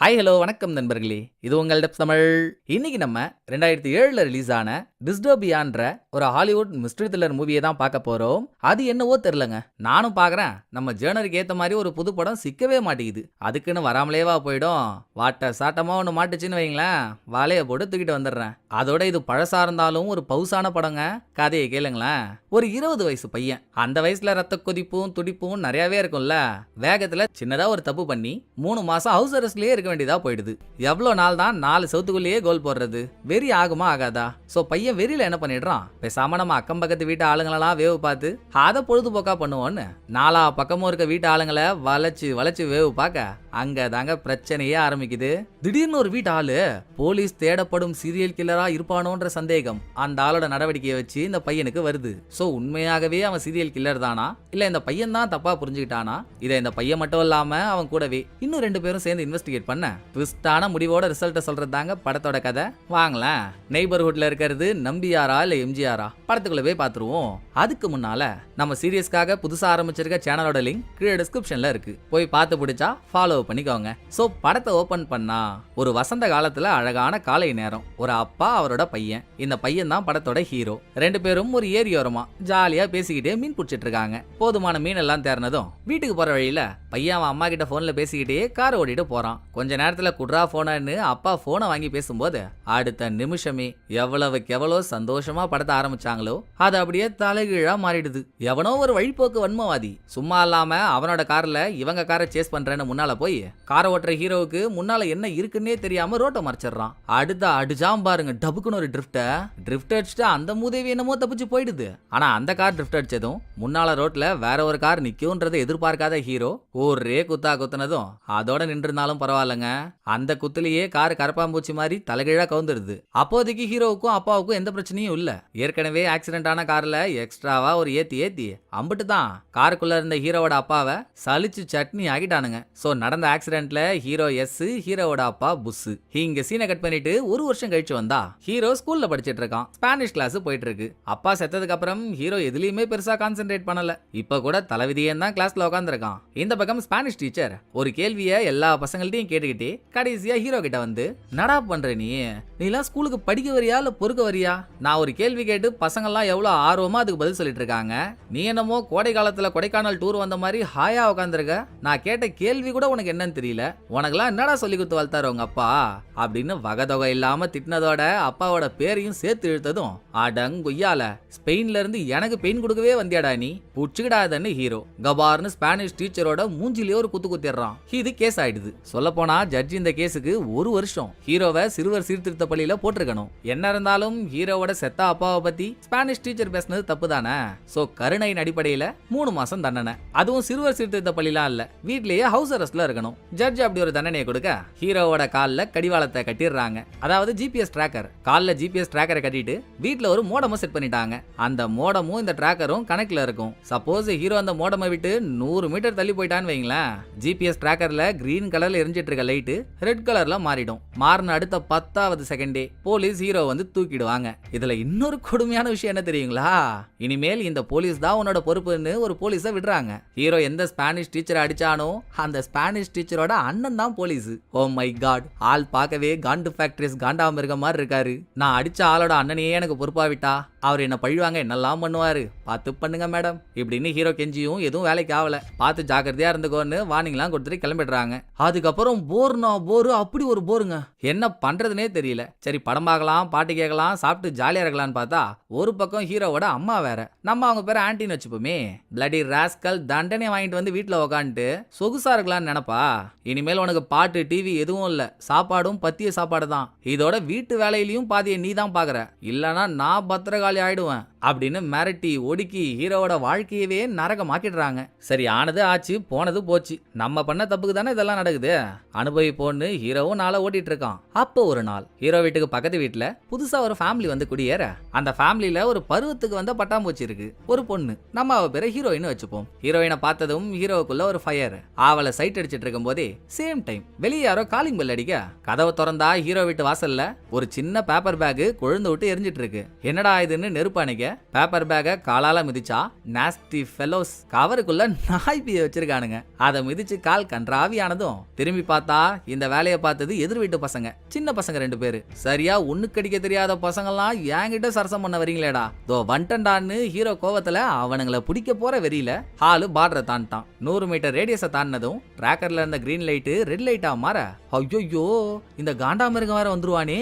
Hi hello வணக்கம் நண்பர்களே. இது உங்கள் டெப் தமிழ். இன்னைக்கு நம்ம ரெண்டாயிரத்தி ஏழில் ரிலீஸ் ஆன டிஸ்டோபியான்ற ஒரு ஹாலிவுட் மிஸ்ட்ரி த்ரில்லர் மூவியை தான் பார்க்க போகிறோம் அது என்னவோ தெரிலங்க நானும் பார்க்குறேன். நம்ம ஜேர்னருக்கு ஏற்ற மாதிரி ஒரு புது படம் சிக்கவே மாட்டேங்குது. அதுக்குன்னு வராமலேவா போயிடும். வாட்ட சாட்டமாக ஒன்று மாட்டுச்சுன்னு வைங்களேன். வாழையை போட்டு தூக்கிட்டு வந்துடுறேன். அதோட இது பழசா இருந்தாலும் ஒரு பவுசான படங்க. கதையை கேளுங்களேன். ஒரு இருபது வயசு பையன். அந்த வயசில் ரத்த கொதிப்பும் துடிப்பும் நிறையாவே இருக்கும்ல. வேகத்தில் சின்னதாக ஒரு தப்பு பண்ணி மூணு மாதம் ஹவுஸ் அரெஸ்ட்லேயே இருக்க வேண்டியதா போயிடுது. எவ்வளோ நாள் தான் நாலு சவுத்துக்குள்ளேயே கோல் போடுறது? வெறி ஆகுமா ஆகாதா? சோ பையன் வெறியில என்ன பண்ணிடுறான்? பேசாம நம்ம அக்கம் பக்கத்து வீட்டு ஆளுங்களெல்லாம் வேவு பார்த்து அதை பொழுதுபோக்கா பண்ணுவோன்னு? நாலா பக்கமும் இருக்க வீட்டு ஆளுங்களை வளைச்சு வளைச்சு வேவு பார்க்க அங்க தாங்க பிரச்சனையே ஆரம்பிக்குது. திடீர்னு ஒரு வீட்டு ஆளு போலீஸ் தேடப்படும் சீரியல் கில்லரா இருப்பானோன்ற சந்தேகம். அந்த ஆளோட நடவடிக்கையை வச்சு இந்த பையனுக்கு வருது. சோ உண்மையாகவே அவன் சீரியல் கில்லர் தானா? இல்ல இந்த பையன் தான் தப்பா புரிஞ்சுக்கிட்டானா? இதை இந்த பையன் மட்டும் இல்லாம அவன் கூடவே இன்னும் ரெண்டு பேரும் சேர்ந்து இன்வெஸ்டிகேட் பண்ண ட்விஸ்டான முடிவோட ரிசல்ட்டை சொல்றது தாங்க படத்தோட கதை. வாங்களேன். நெய்பர்ஹுட்ல இருக்கிறது நம்பியாரா இல்ல எம்ஜிஆரா? படத்துக்குள்ள போய் பார்த்துருவோம் அதுக்கு முன்னால நம்ம சீரியஸ்க்காக புதுசா ஆரம்பிச்சிருக்க சேனலோட லிங்க் கீழே டிஸ்கிரிப்ஷன்ல இருக்கு. போய் பார்த்து பிடிச்சா ஃபாலோ பண்ணிக்கோங்க. சோ படத்தை ஓபன் பண்ணா ஒரு வசந்த காலத்துல அழகான காலை நேரம். ஒரு அப்பா அவரோட பையன். இந்த பையன் தான் படத்தோட ஹீரோ ரெண்டு பேரும் ஒரு ஏரியோரமா ஜாலியா பேசிக்கிட்டே மீன் பிடிச்சிட்டு இருக்காங்க போதுமான மீன் எல்லாம் தேர்னதும் வீட்டுக்கு போற வழியில பையன் அவன் அம்மா கிட்ட போன்ல பேசிக்கிட்டே கார் ஓட்டிட்டு போறான். கொஞ்ச நேரத்தில் குட்ரா போனன்னு அப்பா ஃபோனை வாங்கி பேசும்போது அடுத்த நிமிஷமே எவ்வளவுக்கு எவ்வளோ சந்தோஷமாக படத்த ஆரம்பிச்சாங்களோ அது அப்படியே தலைகீழா மாறிடுது. எவனோ ஒரு வழிபோக்கு வன்மவாதி. சும்மா இல்லாமல் அவனோட காரில் இவங்க காரை சேஸ் பண்ணுறேன்னு முன்னால் போய் காரை ஓட்டுற ஹீரோவுக்கு முன்னால் என்ன இருக்குன்னே தெரியாமல் ரோட்டை மறைச்சிடுறான். அடுத்த அடிச்சாம் பாருங்க டபுக்குன்னு ஒரு ட்ரிஃப்ட்டை ட்ரிஃப்ட் அடிச்சுட்டு அந்த மூதேவி என்னமோ தப்பிச்சு போயிடுது. ஆனால் அந்த கார் ட்ரிஃப்ட் அடிச்சதும் முன்னால் ரோட்டில் வேற ஒரு கார் நிற்கும்ன்றதை எதிர்பார்க்காத ஹீரோ ஒரே குத்தா குத்துனதும் அதோட நின்றுனாலும் பரவாயில்லைங்க அந்த குத்துலயே கார் கரப்பாம்பூச்சி மாதிரி தலைகீழா கவுந்துருது. அப்போதைக்கு ஹீரோவுக்கும் அப்பாவுக்கும் எந்த பிரச்சனையும் இல்ல. ஏற்கனவே ஆக்சிடென்ட் ஆன கார்ல எக்ஸ்ட்ராவா ஒரு ஏத்தி ஏத்தி அம்பிட்டு தான் காருக்குள்ள இருந்த ஹீரோவோட அப்பாவை சலிச்சு சட்னி ஆகிட்டானுங்க சோ நடந்த ஆக்சிடென்ட்ல ஹீரோ எஸ் ஹீரோவோட அப்பா புஸ். இங்க சீனை கட் பண்ணிட்டு ஒரு வருஷம் கழிச்சு வந்தா ஹீரோ ஸ்கூல்ல படிச்சிட்டு இருக்கான். ஸ்பானிஷ் கிளாஸ் போயிட்டு இருக்கு. அப்பா செத்ததுக்கு அப்புறம் ஹீரோ எதுலயுமே பெருசா கான்சென்ட்ரேட் பண்ணல. இப்ப கூட தலைவிதியன் தான் கிளாஸ்ல உட்காந்துருக்கான் இந்த பக்கம் ஸ்பானிஷ் டீச்சர் ஒரு கேள்வியை எல்லா பசங்கள்ட்டையும் கேட்டுக்கிட்டே கடைசியா ஹீரோ கிட்ட வந்து நடா பண்ற நீ? நீலாம் ஸ்கூலுக்கு படிக்க வரியா இல்ல பொறுக்க வரியா? நான் ஒரு கேள்வி கேட்டு பசங்கள்லாம் எவ்வளவு ஆர்வமா அதுக்கு பதில் சொல்லிட்டு இருக்காங்க நீ என்னமோ கோடை காலத்துல கொடைக்கானல் டூர் வந்த மாதிரி ஹாயா உட்காந்துருக்க நான் கேட்ட கேள்வி கூட உனக்கு என்னன்னு தெரியல. உனக்கெல்லாம் என்னடா சொல்லி கொடுத்து வளர்த்தாரு உங்க அப்பா? அப்படின்னு வகதொகை இல்லாம திட்டினதோட அப்பாவோட பேரையும் சேர்த்து இழுத்ததும் அடங் கொய்யால ஸ்பெயின்ல இருந்து எனக்கு பெயின் கொடுக்கவே வந்தியாடா நீ? புடிச்சுக்கிடாதன்னு ஹீரோ கபார்னு ஸ்பானிஷ் டீச்சரோட மூஞ்சிலேயே ஒரு குத்து குத்திடுறான். இது கேஸ் ஆயிடுது. சொல்ல போனா ஜட்ஜ் இந்த கேஸுக்கு ஒரு வருஷம். ஹீரோவை சிறுவர் சீர்திருத்த பள்ளியில போட்டிருக்கணும். என்ன இருந்தாலும் ஹீரோவோட செத்த அப்பாவை பத்தி ஸ்பானிஷ் டீச்சர் பேசுனது தப்பு தானே சோ கருணையின் அடிப்படையில மூணு மாசம் தண்டனை. அதுவும் சிறுவர் சீர்திருத்த பள்ளிலாம் இல்ல. வீட்லயே ஹவுஸ் அரெஸ்ட்ல இருக்கணும். ஜட்ஜ் அப்படி ஒரு தண்டனையை கொடுக்க ஹீரோவோட கால்ல கடிவாளத்தை கட்டிடுறாங்க. அதாவது ஜிபிஎஸ் டிராக்கர் கால்ல ஜிபிஎஸ் டிராக்கரை கட்டிட்டு வீட்ல ஒரு மோடமும் செட் பண்ணிட்டாங்க. அந்த மோடமும் இந்த டிராக்கரும் கணக்குல இருக்கும். சப்போஸ் ஹீரோ அந்த மோடமை விட்டு நூறு மீட்டர் தள்ளி போயிட்டான்னு வைங்களேன். ஜிபிஎஸ் டிராக்கர்ல கிரீன் கலர்ல எரிஞ்சிட்டு இருக்க லைட்டு ரெட் கலர்ல மாறிடும். மாறின அடுத்த பத்தாவது செகண்டே போலீஸ் ஹீரோ வந்து தூக்கிடுவாங்க. இதுல இன்னொரு கொடுமையான விஷயம் என்ன தெரியுங்களா? இனிமேல் இந்த போலீஸ் தான் உன்னோட பொறுப்புன்னு ஒரு போலீஸை விடுறாங்க. ஹீரோ எந்த ஸ்பானிஷ் டீச்சரை அடிச்சானோ அந்த ஸ்பானிஷ் டீச்சரோட அண்ணன் தான் போலீஸ் ஓ மை காட் ஆள் பார்க்கவே காண்டு ஃபேக்டரிஸ் காண்டாம மாதிரி இருக்காரு. நான் அடிச்ச ஆளோட அண்ணனையே எனக்கு பொறுப்பாவிட்டா அவர் என்ன பழிவாங்க என்னெல்லாம் பண்ணுவாரு? பார்த்து பண்ணுங்க மேடம். இப்படின்னு ஹீரோ கெஞ்சியும் எதுவும் வேலைக்கு ஆகல. பார்த்து ஜாக்கிரதையா இருந்துக்கோன்னு வார்னிங்லாம் கொடுத்துட்டு கிளம்பிடுறாங்க. அதுக்கப்புறம் போர்னா போரு அப்படி ஒரு போருங்க. என்ன பண்றதுனே தெரியல. சரி படம் பார்க்கலாம் பாட்டு கேட்கலாம் சாப்பிட்டு ஜாலியா இருக்கலாம்னு பார்த்தா ஒரு பக்கம் ஹீரோவோட அம்மா வேற. நம்ம அவங்க பேரை ஆன்டின்னு வச்சுப்போமே. பிளடி ராஸ்கல் தண்டனை வாங்கிட்டு வந்து வீட்டில் உக்காந்துட்டு சொகுசா இருக்கலாம்னு நினைப்பா. இனிமேல் உனக்கு பாட்டு டிவி எதுவும் இல்ல. சாப்பாடும் பத்திய சாப்பாடு தான் இதோட வீட்டு வேலையிலையும் பாதியை நீ தான் பாக்குற. இல்லனா நான் பத்திரகாளி ஆயிடுவேன் அப்படின்னு மிரட்டி ஒடுக்கி ஹீரோவோட வாழ்க்கையவே நரகமாக்கிடுறாங்க. சரி ஆனது ஆச்சு போனது போச்சு. நம்ம பண்ண தப்புக்கு தானே இதெல்லாம் நடக்குது? அனுபவிப்போன்னு ஹீரோவும் நாளை ஓட்டிட்டு இருக்கான் அப்போ ஒரு நாள் ஹீரோ வீட்டுக்கு பக்கத்து வீட்டுல புதுசா ஒரு ஃபேமிலி வந்து குடியேற. அந்த ஃபேமிலியில ஒரு பருவத்துக்கு வந்த பட்டாம்பூச்சி இருக்கு. ஒரு பொண்ணு நம்ம அவ பேரை ஹீரோயின் வச்சுப்போம். ஹீரோயினை பார்த்ததும் ஹீரோவுக்குள்ள ஒரு ஃபயர் அவளை சைட் அடிச்சிட்டு இருக்கும் போதே சேம் டைம் வெளியே யாரோ காலிங் பெல் அடிக்க கதவை திறந்தா ஹீரோ வீட்டு வாசல்ல ஒரு சின்ன பேப்பர் பேக் கொழுந்து விட்டு எரிஞ்சிட்டு இருக்கு என்னடா இதுன்னு நெருப்பு அணைக்க பேப்பர் பேக்கை காலால மிதிச்சா நாஸ்டி ஃபெலோஸ் கவருக்குள்ள நாய் வச்சிருக்கானுங்க. அதை மிதிச்சு கால் கன்றாவியானதும் திரும்பி பார்த்தா இந்த வேலையை பார்த்தது எதிர் வீட்டு பசங்க. சின்ன பசங்க ரெண்டு பேரு. சரியா ஒண்ணு கடிக்க தெரியாத பசங்கெல்லாம் என்கிட்ட சரசம் பண்ண வரீங்களேடா. தோ வண்டன்டான்னு ஹீரோ கோவத்துல அவனுங்களை பிடிக்க போற வெறியில ஹாலு பார்டரை தாண்டிட்டான் நூறு மீட்டர் ரேடியஸை தாண்டினதும் டிராக்கர்ல இருந்த கிரீன் லைட்டு ரெட் லைட்டா மாற ஐயோ இந்த காண்டாமிருகம் வேற வந்துருவானே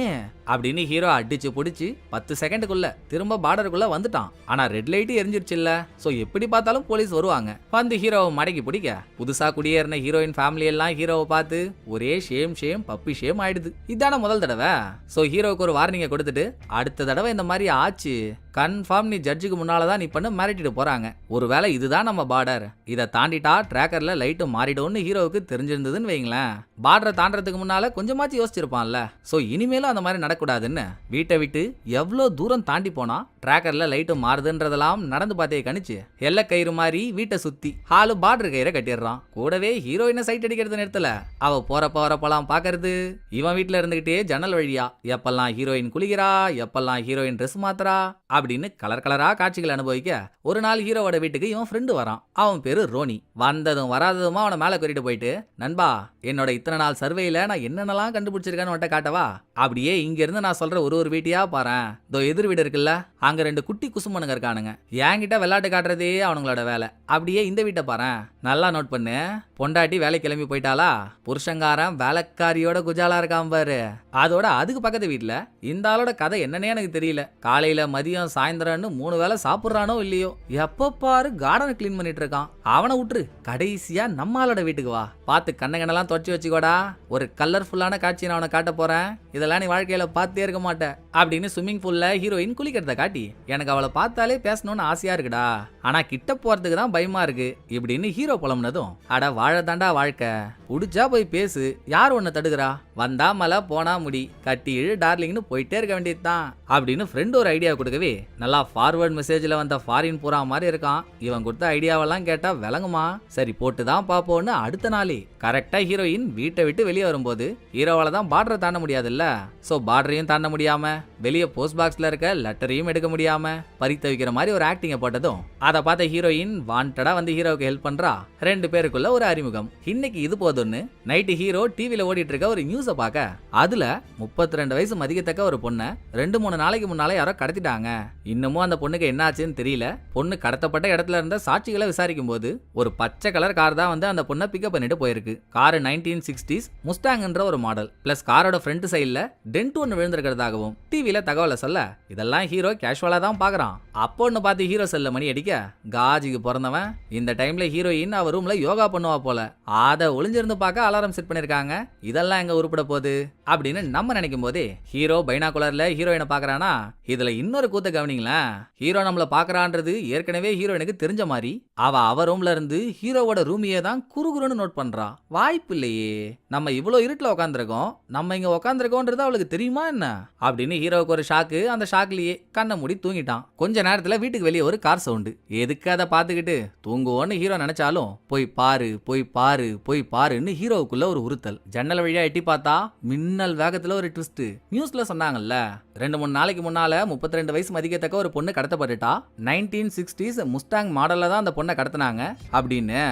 அப்படின்னு ஹீரோ அடிச்சு பிடிச்சி பத்து செகண்டுக்குள்ள திரும்ப பார்டருக்குள்ள வந்துட்டான். ஆனா ரெட் லைட் எரிஞ்சிருச்சு இல்ல சோ எப்படி பார்த்தாலும் போலீஸ் வருவாங்க. வந்து ஹீரோவை மடக்கி பிடிக்க புதுசா குடியேறின ஹீரோயின் ஃபேமிலி எல்லாம் ஹீரோவை பார்த்து ஒரே ஷேம் ஷேம் பப்பி ஷேம் ஆயிடுது. இதான முதல் தடவை. சோ ஹீரோவுக்கு ஒரு வார்னிங்கை கொடுத்துட்டு அடுத்த தடவை இந்த மாதிரி ஆச்சு. கன்ஃபார்ம் நீ ஜட்ஜுக்கு முன்னால் தான் நீ பண்ண மிரட்டிட்டு போகிறாங்க ஒருவேளை இதுதான் நம்ம பார்டர் இதை தாண்டிட்டா ட்ராக்கரில் லைட்டு மாறிடும்னு ஹீரோவுக்கு தெரிஞ்சிருந்ததுன்னு வைங்களேன். பார்டரை தாண்டறதுக்கு முன்னால கொஞ்சமாச்சும் யோசிச்சிருப்பான்ல. ஸோ இனிமேலும் அந்த மாதிரி நடக்கூடாதுன்னு வீட்டை விட்டு எவ்வளோ தூரம் தாண்டி போனால் ட்ராக்கரில் லைட்டு மாறுதுன்றதெல்லாம் நடந்து பார்த்தே கணிச்சு எல்ல கயிறு மாதிரி வீட்டை சுற்றி ஹாலு பார்டர் கயிறை கட்டிடுறான். கூடவே ஹீரோயினை சைட் அடிக்கிறது நிறுத்தல அவ போறப்ப வரப்பெல்லாம் பார்க்கறது. இவன் வீட்டில் இருந்துகிட்டே ஜன்னல் வழியா எப்பெல்லாம் ஹீரோயின் குளிக்கிறா எப்பெல்லாம் ஹீரோயின் ட்ரெஸ் மாத்துறா அப்படின்னு கலர் கலரா காட்சிகள் அனுபவிக்க ஒரு நாள் ஹீரோவோட வீட்டுக்கு இவன் ஃப்ரெண்டு வரான். அவன் பேரு ரோனி. வந்ததும் வராததுமா அவனை மேலே கூட்டிட்டு போயிட்டு நண்பா என்னோட இத்தனை நாள் சர்வேல நான் என்னென்னலாம் கண்டுபிடிச்சிருக்கேன்னு உன்ட்ட காட்டவா? அப்படியே இங்க இருந்து நான் சொல்ற ஒரு ஒரு வீட்டையா பாறேன் இதோ எதிர் வீடு இருக்குல்ல அங்க ரெண்டு குட்டி குசுமனுங்க இருக்கானுங்க. என்கிட்ட விளையாட்டு காட்டுறதே அவனுங்களோட வேலை. அப்படியே இந்த வீட்டை பாறேன் நல்லா நோட் பண்ணு. பொண்டாட்டி வேலை கிளம்பி போயிட்டாளா? புருஷங்காரன் வேலைக்காரியோட குஜாலா இருக்கான் பாரு. அதோட அதுக்கு பக்கத்து வீட்டுல இந்த ஆளோட கதை என்னன்னே எனக்கு தெரியல. காலையில மதியம் சாயந்தரம்னு மூணு வேளை சாப்பிட்றானோ இல்லையோ? எப்போ பாரு கார்டனை க்ளீன் பண்ணிட்டு இருக்கான் அவனை விட்டுரு. கடைசியா நம்ம ஆளோட வீட்டுக்கு வா. பார்த்து கண்ணகண்ணெல்லாம் தொடச்சி வச்சுக்கோடா. ஒரு கலர்ஃபுல்லான காட்சி நான் அவனை காட்ட போறேன். இதெல்லாம் நீ வாழ்க்கையில பார்த்தே இருக்க மாட்டேன் அப்படின்னு ஸ்விம்மிங் பூல்ல ஹீரோயின் குளிக்கிறத காட்டி எனக்கு அவளை பார்த்தாலே பேசணும்னு ஆசையா இருக்குடா. ஆனா கிட்ட போறதுக்கு தான் பயமா இருக்கு. இப்படின்னு ஹீரோ புலம்புனதும் அட வாழதாண்டா வாழ்க்கை. புடிச்சா போய் பேசு யார் உன்னை தடுக்கிறா? வந்தா மலை போனா முடி கட்டி இழு டார்லிங்னு போயிட்டே இருக்க வேண்டியதுதான். அப்படின்னு ஃப்ரெண்ட் ஒரு ஐடியா கொடுக்கவே நல்லா ஃபார்வர்ட் மெசேஜில் வந்த ஃபாரின் பூரா மாதிரி இருக்கான். இவன் கொடுத்த ஐடியாவெல்லாம் கேட்டால் விளங்குமா? சரி போட்டு தான் பார்ப்போம்னு அடுத்த நாளே கரெக்டாக ஹீரோயின் வீட்டை விட்டு வெளியே வரும்போது ஹீரோவால் தான் பார்டரை தாண்ட முடியாதுல்ல? ஸோ பார்டரையும் தாண்ட முடியாமல் வெளியே போஸ்ட் பாக்ஸில் இருக்க லெட்டரையும் எடுக்க முடியாமல் பறித்து வைக்கிற மாதிரி ஒரு ஆக்டிங்கை போட்டதும் அதை பார்த்த ஹீரோயின் வாண்டடா வந்து ஹீரோவுக்கு ஹெல்ப் பண்றா? ரெண்டு பேருக்குள்ள ஒரு அறிமுகம். இன்னைக்கு இது போதும்னு நைட்டு ஹீரோ டிவியில் ஓடிட்டு இருக்க ஒரு நியூஸை பார்க்க. அதுல முப்பத்தி ரெண்டு வயசு மதிக்கத்தக்க ஒரு பொண்ணை ரெண்டு மூணு நாளைக்கு முன்னால யாரோ கடத்திட்டாங்க. இன்னமும் அந்த பொண்ணுக்கு என்னாச்சுன்னு தெரியல. பொண்ணு கடத்தப்பட்ட இடத்துல இருந்த சாட்சிகளை விசாரிக்கும் போது ஒரு பச்சை கலர் கார் தான் வந்து அந்த பொண்ணை பிக்கப் பண்ணிட்டு போயிருக்கு. கார் நைன்டீன் சிக்ஸ்டீஸ் முஸ்டாங்ன்ற ஒரு மாடல் பிளஸ் காரோட ஃப்ரண்ட் சைடில் டென்ட் ஒன்று விழுந்திருக்கிறதாகவும் டிவியில தகவலை சொல்ல இதெல்லாம் ஹீரோ கேஷுவலா தான் பாக்குறான் அப்போ ஒன்று பார்த்து ஹீரோ செல்ல மணி அடிக்க காஜிக்கு பிறந்தவன். இந்த டைம்ல ஹீரோயின் அவ ரூம்ல யோகா பண்ணுவா போல. அதை ஒளிஞ்சிருந்து பார்க்க அலாரம் செட் பண்ணிருக்காங்க. இதெல்லாம் எங்க உருப்பிட போகுது? அப்படின்னு நம்ம நினைக்கும் போதே ஹீரோ பைனாகுலர்ல ஹீரோயினை பாக்குறானா இதுல இன்னொரு கூத்த கவனிங்களேன். ஹீரோ நம்மள பாக்குறான்றது ஏற்கனவே ஹீரோயினுக்கு தெரிஞ்ச மாதிரி. அவ அவ ரூம்ல இருந்து ஹீரோவோட ரூமியே தான் குறுகுறுன்னு நோட் பண்றா. வாய்ப்பு இல்லையே. நம்ம இவ்வளோ இருட்டில் உட்காந்துருக்கோம் நம்ம இங்க உட்காந்துருக்கோன்றது அவளுக்கு தெரியுமா என்ன? அப்படின்னு ஹீரோவுக்கு ஒரு ஷாக்கு அந்த ஷாக்லயே கண்ணை மூடி தூங்கிட்டான். கொஞ்ச நேரத்துல வீட்டுக்கு வெளியே ஒரு கார் சவுண்டு எதுக்கு அதை பார்த்துக்கிட்டு? தூங்குவோன்னு ஹீரோ நினைச்சாலும் போய் பாரு போய் பாரு போய் பாருன்னு ஹீரோவுக்குள்ள ஒரு உறுத்தல். ஜன்னல் வழியா எட்டி பார்த்தா மின்னல் வேகத்துல ஒரு ட்விஸ்ட் நியூஸ்ல சொன்னாங்கல்ல ரெண்டு மூணு நாளைக்கு முன்னால முப்பத்தி ரெண்டு வயசு மதிக்கத்தக்க ஒரு பொண்ணு கடத்தப்பட்டுட்டா. நைன்டீன் சிக்ஸ்டீஸ் முஸ்டாங் மாடல்ல தான் அந்த பொண்ணை கடத்தினாங்க. அப்படின்னு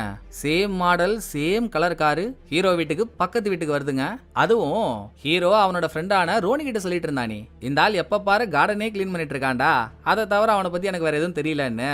same model same colour car hero வீட்டுக்கு பக்கத்து வீட்டுக்கு வருதுங்க. அதுவும் ஹீரோ அவனோட ஃப்ரெண்டான ரோனி கிட்ட சொல்லிட்டு இருந்தானே. இந்த ஆள் எப்ப பாரு கார்டனே க்ளீன் பண்ணிட்டு இருக்கான்டா. அதை தவிர அவனை பத்தி எனக்கு வேற எதுவும் தெரியலன்னு.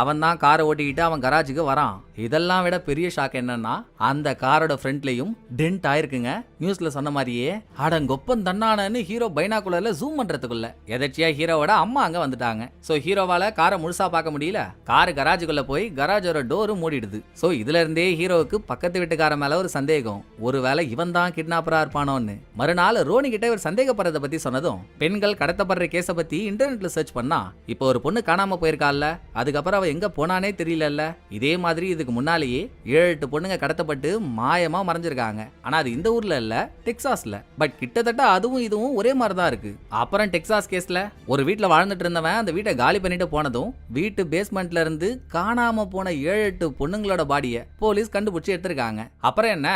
அவன் தான் காரை ஓட்டிக்கிட்டு அவன் கராஜுக்கு வரான். இதெல்லாம் விட பெரிய ஷாக் என்னன்னா அந்த காரோட ஃப்ரண்ட்லயும் டென்ட் ஆயிருக்குங்க. நியூஸ்ல சொன்ன மாதிரியே அடங்கொப்பன் தன்னானன்னு ஹீரோ பைனாக்குலர்ல ஜூம் பண்றதுக்குள்ள. எதாச்சியா ஹீரோவோட அம்மா அங்க வந்துட்டாங்க. சோ ஹீரோவால காரை முழுசா பார்க்க முடியல. கார் கராஜுக்குள்ள போய் கராஜோட டோரு மூடிடுது. சோ இதுல இருந்தே ஹீரோவுக்கு பக்கத்து வீட்டுக்கார மேல ஒரு சந்தேகம். ஒருவேளை இவன் தான் கிட்னாப்பரா இருப்பானோன்னு. மறுநாள் ரோனி கிட்ட இவர் சந்தேகப்படுறத பத்தி சொன்னதும் பெண்கள் கடத்தப்படுற கேஸ பத்தி இன்டர்நெட்ல சர்ச் பண்ணா இப்போ ஒரு பொண்ணு காணாம போயிருக்கால அதுக்கப்புறம் அவன் எங்க போனானே தெரியலல்ல. இதே மாதிரி இதுக்கு முன்னாலேயே ஏழு எட்டு பொண்ணுங்க கடத்தப்பட்டு மாயமாக மறைஞ்சிருக்காங்க. ஆனால் அது இந்த ஊரில் இல்ல டெக்ஸாஸில் பட் கிட்டத்தட்ட அதுவும் இதுவும் ஒரே மாதிரி தான் இருக்கு. அப்புறம் டெக்ஸாஸ் கேஸில் ஒரு வீட்டில் வாழ்ந்துட்டு இருந்தவன் அந்த வீட்டை காலி பண்ணிட்டு போனதும் வீட்டு பேஸ்மெண்ட்ல இருந்து காணாமல் போன ஏழு எட்டு பொண்ணுங்களோட பாடியை போலீஸ் கண்டுபிடிச்சி எடுத்திருக்காங்க. அப்புறம் என்ன?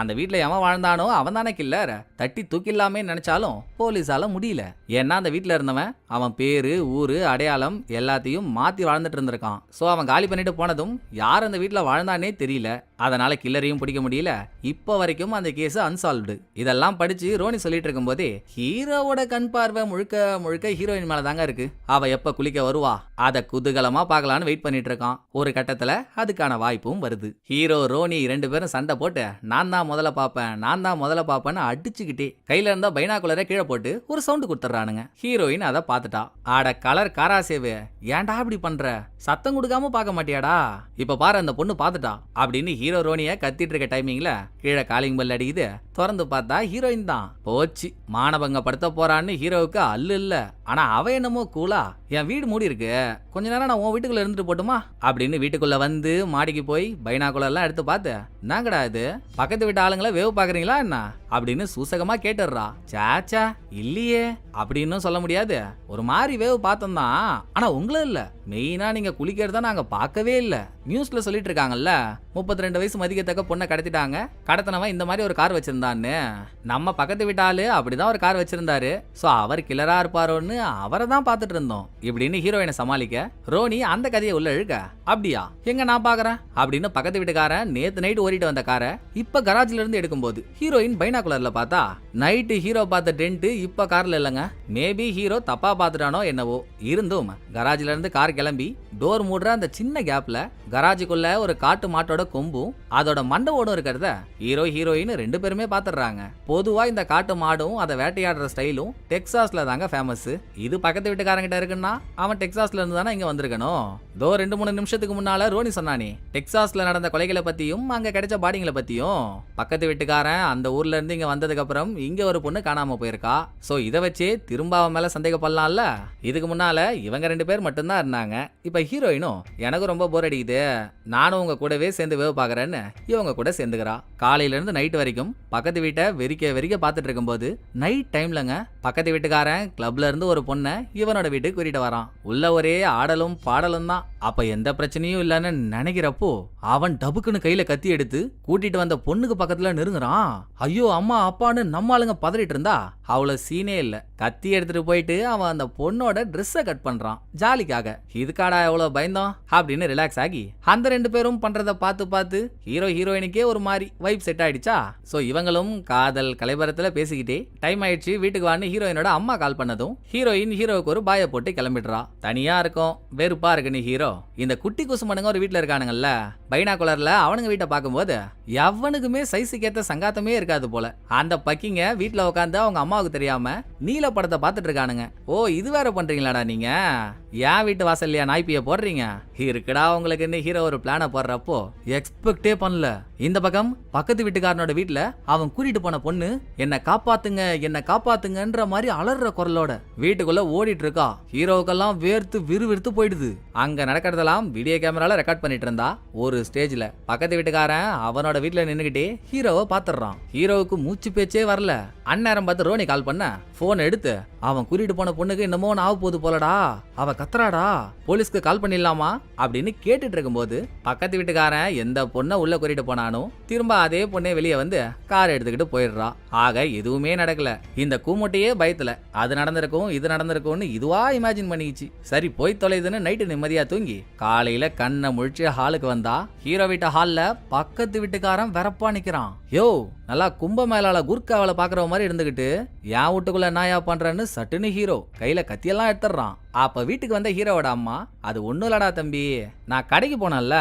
அந்த வீட்டில் எவன் வாழ்ந்தானோ அவன் தானே கில்லர் தட்டி தூக்கில்லாமே நினைச்சாலும் போலீஸால முடியல. ஏன்னா அந்த வீட்டில் இருந்தவன் அவன் பேரு ஊரு அடையாளம் எல்லாத்தையும் மாற்றி வாழ்ந்துட்டு இருந்திருக்கான் சோ அவன் காலி பண்ணிட்டு போனதும் யார் அந்த வீட்டில் வாழ்ந்தானே தெரியல. அதனால் கில்லரையும் பிடிக்க முடியல. இப்போ வரைக்கும் அந்த கேஸ் அன்சால்வ்டு இதெல்லாம் படித்து ரோனி சொல்லிட்டு இருக்கும்போதே ஹீரோவோட கண் பார்வை முழுக்க முழுக்க ஹீரோயின் மேலே தாங்க இருக்கு. அவள் எப்போ குளிக்க வருவா? அதை குதூகலமாக பார்க்கலான்னு வெயிட் பண்ணிட்டு இருக்கான். ஒரு கட்டத்தில் அதுக்கான வாய்ப்பும் வருது. ஹீரோ ரோனி ரெண்டு பேரும் சண்டை போட்டு நான் தான் முதல்ல பார்ப்பேன் நான் தான் முதல்ல பார்ப்பேன்னு அடிச்சுக்கிட்டே கையில் இருந்தா பைனாக்குலரை கீழே போட்டு ஒரு சவுண்டு கொடுத்துட்றானுங்க. ஹீரோயின் அதை பார்த்துட்டா. ஆட கலர் காராசேவு. ஏன்டா இப்படி பண்ற? சத்தம் கொடுக்காம பார்க்க மாட்டியாடா? இப்ப பாரு அந்த பொண்ணு பார்த்துட்டா. அப்படின்னு ஹீரோ ரோனிய கத்திட்டு இருக்க டைமிங்ல கீழே காலிங் பெல் அடிக்குது. திறந்து பார்த்தா ஹீரோயின் தான். போச்சு. மானபங்க படுத்த போறான்னு ஹீரோவுக்கு அல்லு இல்ல. ஆனா அவ என்னமோ கூலா என் வீடு மூடி இருக்கு. கொஞ்ச நேரம் நான் உன் வீட்டுக்குள்ள இருந்துட்டு போட்டுமா? அப்படின்னு வீட்டுக்குள்ள வந்து மாடிக்கு போய் பைனாக்குள்ள எல்லாம் எடுத்து பார்த்து என்னங்கடா இது? பக்கத்து வீட்டு ஆளுங்களை வேவு பாக்குறீங்களா என்ன? அப்படின்னு சூசகமா கேட்டுடுறா. சாச்சா இல்லையே அப்படின்னு சொல்ல முடியாது. ஒரு மாதிரி வேவ் பார்த்தோம் தான் ஆனா உங்களும் இல்ல. மெயினா நீங்க குளிக்கிறத நாங்க பார்க்கவே இல்ல. நியூஸ்ல சொல்லிட்டு இருக்காங்கல்ல முப்பத்தி ரெண்டு வயசு மதிக்கத்தக்க பொண்ணை கடத்திட்டாங்க. கடத்தினவன் இந்த மாதிரி ஒரு கார் வச்சிருந்தான்னு. நம்ம பக்கத்து வீட்டாளு அப்படிதான் ஒரு கார் வச்சிருந்தாரு. சோ அவர் கிளரா இருப்பாரோன்னு அவரை தான் பார்த்துட்டு இருந்தோம். இப்படின்னு ஹீரோயினை சமாளிக்க ரோனி அந்த கதையை உள்ள இழுக்க அப்படியா எங்க நான் பாக்குறேன் அப்படின்னு பக்கத்து வீட்டுக்காரன் நேத்து நைட் ஓடிட்டு வந்த காரை இப்ப கராஜ்ல இருந்து எடுக்கும்போது ஹீரோயின் பைனாகுலரில் பார்த்தா நைட்டு ஹீரோ பார்த்த டென்ட்டு இப்ப கார்ல இல்லைங்க. மேபி ஹீரோ தப்பா பார்த்துட்டானோ என்னவோ. இருந்தும் கராஜிலேருந்து கார் கிளம்பி டோர் மூடுற அந்த சின்ன கேப்ல கராஜுக்குள்ள ஒரு காட்டு மாட்டோட கொம்பும் அதோட மண்டை ஓடும் இருக்கிறத ஹீரோ ஹீரோயின் ரெண்டு பேருமே பார்த்துடுறாங்க. பொதுவா இந்த காட்டு மாடும் அதை வேட்டையாடுற ஸ்டைலும் டெக்ஸாஸில் தாங்க ஃபேமஸ் இது பக்கத்து வீட்டுக்காரங்கிட்ட இருக்குன்னா அவன் டெக்ஸாஸ்ல இருந்து தானே இங்க வந்திருக்கணும். தோ ரெண்டு மூணு நிமிஷத்துக்கு முன்னால ரோனி சொன்னானே டெக்ஸாஸில் நடந்த கொலைகளை பற்றியும் அங்க கிடைச்ச பாடிங்களை பத்தியும். பக்கத்து வீட்டுக்காரன் அந்த ஊர்ல இருந்து இங்க வந்ததுக்கு அப்புறம் இங்க ஒரு பொண்ணு காணாம போயிருக்கா. சோ இதை வச்சு திரும்ப அவன் மேல சந்தேகப்படலாம்ல? இதுக்கு முன்னால இவங்க ரெண்டு பேர் மட்டும்தான் இருந்தாங்க. இப்ப ஹீரோயினும் எனக்கு ரொம்ப போர் அடிக்குது. நானும் உங்க கூடவே சேர்ந்து வேவு பாக்குறேன்னு இவங்க கூட சேர்ந்துக்கிறா. காலையில இருந்து நைட் வரைக்கும் பக்கத்து வீட்டை வெறிக்க வெறிக்க பார்த்துட்டு இருக்கும்போது நைட் டைம்லங்க பக்கத்து வீட்டுக்காரன் கிளப்ல இருந்து ஒரு பொண்ணை இவனோட வீட்டுக்கு கூட்டிட்டு வரான். உள்ள ஒரே ஆடலும் பாடலும் தான். அப்ப எந்த பிரச்சனையும் இல்லைன்னு நினைக்கிறப்போ அவன் டபுக்குன்னு கையில கத்தி எடுத்து கூட்டிட்டு வந்த பொண்ணுக்கு பக்கத்துல நெருங்குறான். ஐயோ அம்மா அப்பான்னு நம்ம ஆளுங்க பதறிட்டு இருந்தா அவ்வளோ சீனே இல்ல. கத்தி எடுத்துட்டு போயிட்டு அவன் அந்த பொண்ணோட ட்ரெஸ்ஸை கட் பண்றான். ஜாலிக்காக. இதுக்காடா எவ்வளோ பயந்தோம்? அப்படின்னு ரிலாக்ஸ் ஆகி அந்த ரெண்டு பேரும் பண்றத பார்த்து பார்த்து ஹீரோ ஹீரோயினுக்கே ஒரு மாதிரி வைப் செட் ஆயிடுச்சா? ஸோ இவங்களும் காதல் கலைபரத்தில் பேசிக்கிட்டே டைம் ஆயிடுச்சு வீட்டுக்கு வான்னு ஹீரோயினோட அம்மா கால் பண்ணதும் ஹீரோயின் ஹீரோவுக்கு ஒரு பாய போட்டு கிளம்பிடுறா. தனியா இருக்கும் வெறுப்பா இருக்கு நீ ஹீரோ இந்த குட்டி குசுமனுங்க ஒரு வீட்டில் இருக்கானுங்கல்ல பைனாகுலர்ல அவனுங்க வீட்டை பார்க்கும்போது எவனுக்குமே சைஸுக்கு ஏற்ற சங்காத்தமே இருக்காது போல. அந்த பக்கிங்க வீட்டில் உட்காந்து அவங்க அம்மாவுக்கு தெரியாம நீல படத்தை பார்த்துட்டு இருக்கானுங்க. ஓ இது வேற பண்றீங்களாடா நீங்க? ஏன் வீட்டு வாசல்லையா நாய்ப்பியை போடுறீங்க? இருக்குடா உங்களுக்கு ஹீரோ ஒரு பிளானை போடுறப்போ எக்ஸ்பெக்டே பண்ணல. இந்த பக்கம் பக்கத்து வீட்டுக்காரனோட வீட்டில் அவன் கூட்டிட்டு போன பொண்ணு என்னை காப்பாத்துங்க என்னை காப்பாத்துங்கன்ற மாதிரி அலறுற குரலோட வீட்டுக்குள்ள ஓடிட்டு இருக்கா ஹீரோவுக்கெல்லாம் வேர்த்து விறுவிறுத்து போயிடுது. அங்க நடக்கிறதெல்லாம் வீடியோ கேமரால ரெக்கார்ட் பண்ணிட்டு இருந்தா ஒரு ஸ்டேஜ்ல பக்கத்து வீட்டுக்காரன் அவனோட வீட்டில் நின்னுகிட்டே ஹீரோவை பாத்துறான் ஹீரோவுக்கு மூச்சு பேச்சே வரல. அந்நேரம் பார்த்து ரோனி கால் பண்ண போன் எடுத்து அவன் கூட்டிட்டு போன பொண்ணுக்கு என்னமோ ஆக போகுது போலடா. அவ கத்துறாடா? போலீஸ்க்கு கால் பண்ணிடலாமா? அப்படின்னு கேட்டுட்டு இருக்கும்போது பக்கத்து வீட்டுக்காரன் எந்த பொண்ணை உள்ள கூட்டிட்டு போனானோ திரும்ப அதே பொண்ணே வெளியே வந்து கார் எடுத்துக்கிட்டு போயிடுறா. ஆக எதுவுமே நடக்கல. இந்த கூமுட்டையே பயத்துல. அது நடந்திருக்கும் இது நடந்திருக்கும்னு இதுவா இமேஜின் பண்ணிக்கிச்சு. சரி போய் தொலைதுன்னு நைட்டு நிம்மதியா தூங்கி காலையில கண்ணை முழிச்சு ஹாலுக்கு வந்தா ஹீரோ வீட்டு ஹால்ல பக்கத்து வீட்டுக்காரன் வெறப்பா நிக்கிறான். யோ நல்லா கும்ப மேலால குர்காவல பாக்குற மாதிரி இருந்துகிட்டு என் வீட்டுக்குள்ள நாயா பண்றேன்னு சட்டுன்னு ஹீரோ கையில கத்தியெல்லாம் எடுத்துடுறான். அப்போ வீட்டுக்கு வந்த ஹீரோவோட அம்மா அது ஒன்றும் இல்லடா தம்பி நான் கடைக்கு போனேன்ல.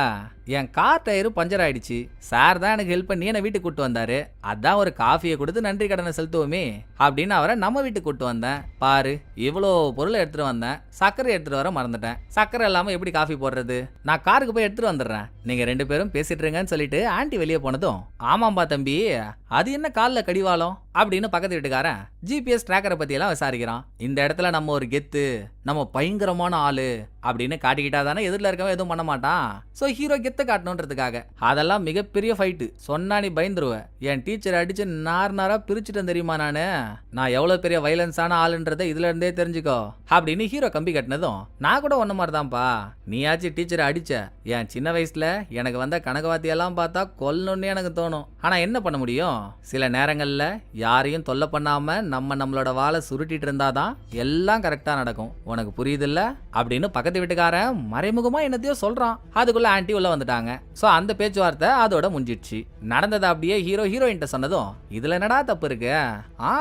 என் கார் டயரு பஞ்சர் ஆயிடுச்சு. சார் தான் எனக்கு ஹெல்ப் பண்ணி என்னை வீட்டுக்கு கூட்டு வந்தாரு. அதான் ஒரு காஃபியை கொடுத்து நன்றி கடனை செலுத்துவோமே அப்படின்னு அவரை நம்ம வீட்டுக்கு கூட்டு வந்தேன். பாரு இவ்வளோ பொருளை எடுத்துட்டு வந்தேன். சர்க்கரை எடுத்துட்டு வர மறந்துட்டேன். சர்க்கரை இல்லாமல் எப்படி காஃபி போடுறது? நான் காருக்கு போய் எடுத்துட்டு வந்துடுறேன். நீங்க ரெண்டு பேரும் பேசிட்டு இருங்கன்னு சொல்லிட்டு ஆன்ட்டி வெளியே போனதும் ஆமாம்பா தம்பி அது என்ன காலில் கடிவாளம்? அப்படின்னு பக்கத்து வீட்டுக்காரன் ஜிபிஎஸ் ட்ராக்கரை பற்றியெல்லாம் விசாரிக்கிறான். இந்த இடத்துல நம்ம ஒரு கெத்து நம்ம பயங்கரமான ஆளு அப்படின்னு காட்டிக்கிட்டா தானே எதிரில் இருக்கவன் எதுவும் பண்ண மாட்டான். ஸோ ஹீரோ கெத்து காட்டணுன்றதுக்காக. அதெல்லாம் மிகப்பெரிய ஃபைட்டு சொன்னா நீ பயந்துருவ. என் டீச்சர் அடிச்சு நார் நாரா பிரிச்சுட்டேன் தெரியுமா நானு? நான் எவ்வளோ பெரிய வைலன்ஸான ஆளுன்றதை இதுல இருந்தே தெரிஞ்சுக்கோ. அப்படின்னு ஹீரோ கம்பி கட்டினதும் நான் கூட ஒன்ன மாதிரி தான்ப்பா நீயாச்சும் டீச்சரை அடிச்ச. என் சின்ன வயசுல எனக்கு வந்த கணக்குவாத்தியெல்லாம் பார்த்தா கொல்லணும்னு எனக்கு தோணும். ஆனா என்ன பண்ண முடியும்? சில நேரங்கள்ல யாரையும் தொல்லை பண்ணாம நம்ம நம்மளோட வாழை சுருட்டிட்டு இருந்தாதான் எல்லாம் கரெக்டா நடக்கும். உனக்கு புரியுது இல்ல அப்படின்னு பக்கத்து வீட்டுக்காரன் மறைமுகமா என்னத்தையோ சொல்றான். அதுக்குள்ள ஆன்ட்டி உள்ள வந்துட்டாங்க ஸோ அந்த பேச்சுவார்த்தை அதோட முடிஞ்சிடுச்சு. நடந்தது அப்படியே ஹீரோ ஹீரோயின்ட்ட சொன்னதும் இதுல என்னடா தப்பு இருக்கு? ஆ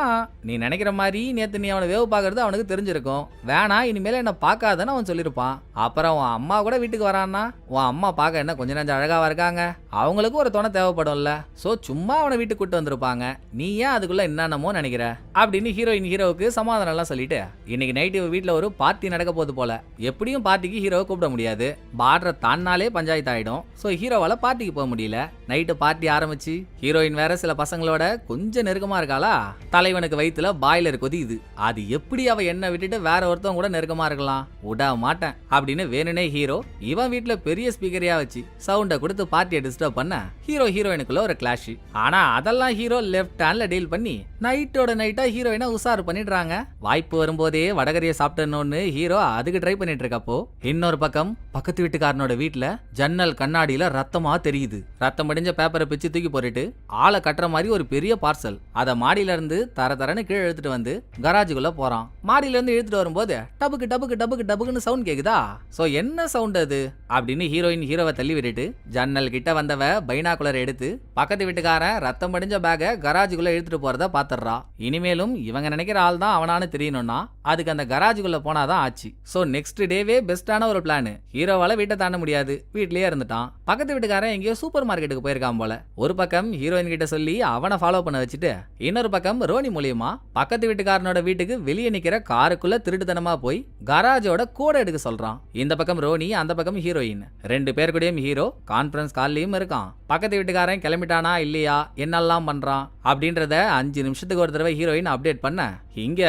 நீ நினைக்கிற மாதிரி நேத்து நீ அவனை வேவு பார்க்கறது அவனுக்கு தெரிஞ்சிருக்கும். வேணா இனிமேல என்ன பார்க்காதன்னு அவன் சொல்லியிருப்பான். அப்புறம் உன் அம்மா கூட வீட்டுக்கு வரான்னா உன் அம்மா பார்க்க என்ன கொஞ்ச நஞ்சம் அழகாவா இருக்காங்க? அவங்களுக்கும் ஒரு துணை தேவைப்படும்ல. ஸோ சும்மா அவனை வீட்டுக்கு கூட்டு வந்திருப்பாங்க. நீ ஏன் அதுக்குள்ள என்னென்னமோ நினைக்கிற? அப்படின்னு ஹீரோயின் ஹீரோவுக்கு சமாதானம் எல்லாம் சொல்லிட்டு இன்னைக்கு நைட்டு வீட்டில் ஒரு பார்ட்டி நடக்க போகுது போல. எப்படியும் பார்ட்டிக்கு ஹீரோவை கூப்பிட முடியாது. பார்டரை தாண்டாலே பஞ்சாயத்து ஆயிடும் ஸோ ஹீரோவால பார்ட்டிக்கு போக முடியல. நைட்டு பார்ட்டி ஆரம்பிச்சு ஹீரோயின் வேற சில பசங்களோட கொஞ்சம் நெருக்கமாக இருக்காளா? தலைவனுக்கு வயிற்றுல பாய்லர் கொதியுது. அது எப்படி அவ என்னை விட்டுட்டு வேற ஒருத்தவங்க கூட நெருக்கமாக இருக்கலாம்? விட மாட்டேன் அப்படின்னு வேணுனே ஹீரோ இவன் வீட்டில் பெரிய ஸ்பீக்கரையா வச்சு சவுண்டை கொடுத்து பார்ட்டியை டிஸ்டர்ப் பண்ண ஹீரோ ஹீரோயினுக்குள்ள ஒரு கிளாஷ் ஆனால் அதெல்லாம் ஹீரோ லெஃப்ட் ஹேண்ட்ல டீல் பண்ணி நைட்டோட நைட்டாக ஹீரோயினை உஷார் பண்ணிடுறாங்க. வாய்ப்பு வரும்போதே வடகரியை சாப்பிட்டணும்னு ஹீரோ அதுக்கு ட்ரை பண்ணிட்டு இருக்கப்போ இன்னொரு பக்கம் பக்கத்து வீட்டுக்காரனோட வீட்டில் ஜன்னல் கண்ணாடியில ரத்தமா தெரியுது. ரத்தம் படிஞ்ச பேப்பரை பிச்சு தூக்கி போட்டுட்டு ஆளை கட்டுற மாதிரி ஒரு பெரிய பார்சல் அதை மாடியில இருந்து தர தரன்னு கீழே எடுத்துட்டு வந்து கராஜுக்குள்ள போறான். மாடியில இருந்து எடுத்துட்டு வரும்போது டபுக்கு டபுக்கு டபுக்கு டபுக்குன்னு சவுண்ட் கேக்குதா? சோ என்ன சவுண்ட் அது? அப்படின்னு ஹீரோயின் ஹீரோவை தள்ளி விட்டுட்டு ஜன்னல் கிட்ட வந்தவ பைனாகுலர் எடுத்து பக்கத்து வீட்டுக்காரன் ரத்தம் படிஞ்ச பேக கராஜுக்குள்ள எடுத்துட்டு போறத பாத்துறா இனிமேலும் இவங்க நினைக்கிற ஆள் தான் அவனானு தெரியணும்னா அதுக்கு அந்த கராஜுக்குள்ள போனாதான் ஆச்சு. சோ நெக்ஸ்ட் டேவே பெஸ்டான ஒரு பிளான் ஹீரோவால வீட்டை தாண்ட முடியாது. வீட்லயே வந்துட்டான் பக்கத்து வீட்டுக்காரன் எங்கேயோ சூப்பர் மார்க்கெட்டுக்கு போயிருக்கான் போல. ஒரு பக்கம் ஹீரோயின் கிட்ட சொல்லி அவனை ஃபாலோ பண்ண வச்சுட்டு இன்னொரு பக்கம் ரோனி மூலியமா பக்கத்து வீட்டுக்காரனோட வீட்டுக்கு வெளியே நிக்கிற காருக்குள்ள திருட்டுத்தனமா போய் கராஜோட கூட எடுக்க சொல்றான். இந்த பக்கம் ரோனி அந்த பக்கம் ஹீரோயின் ரெண்டு பேர் கூடயும் ஹீரோ கான்ஃபரன்ஸ் கால்லயும் இருக்கான். பக்கத்து வீட்டுக்காரன் கிளம்பிட்டானா இல்லையா என்னெல்லாம் பண்றான் அப்படின்றத அஞ்சு நிமிஷத்துக்கு ஒரு தடவை ஹீரோயின் அப்டேட் பண்ண இங்க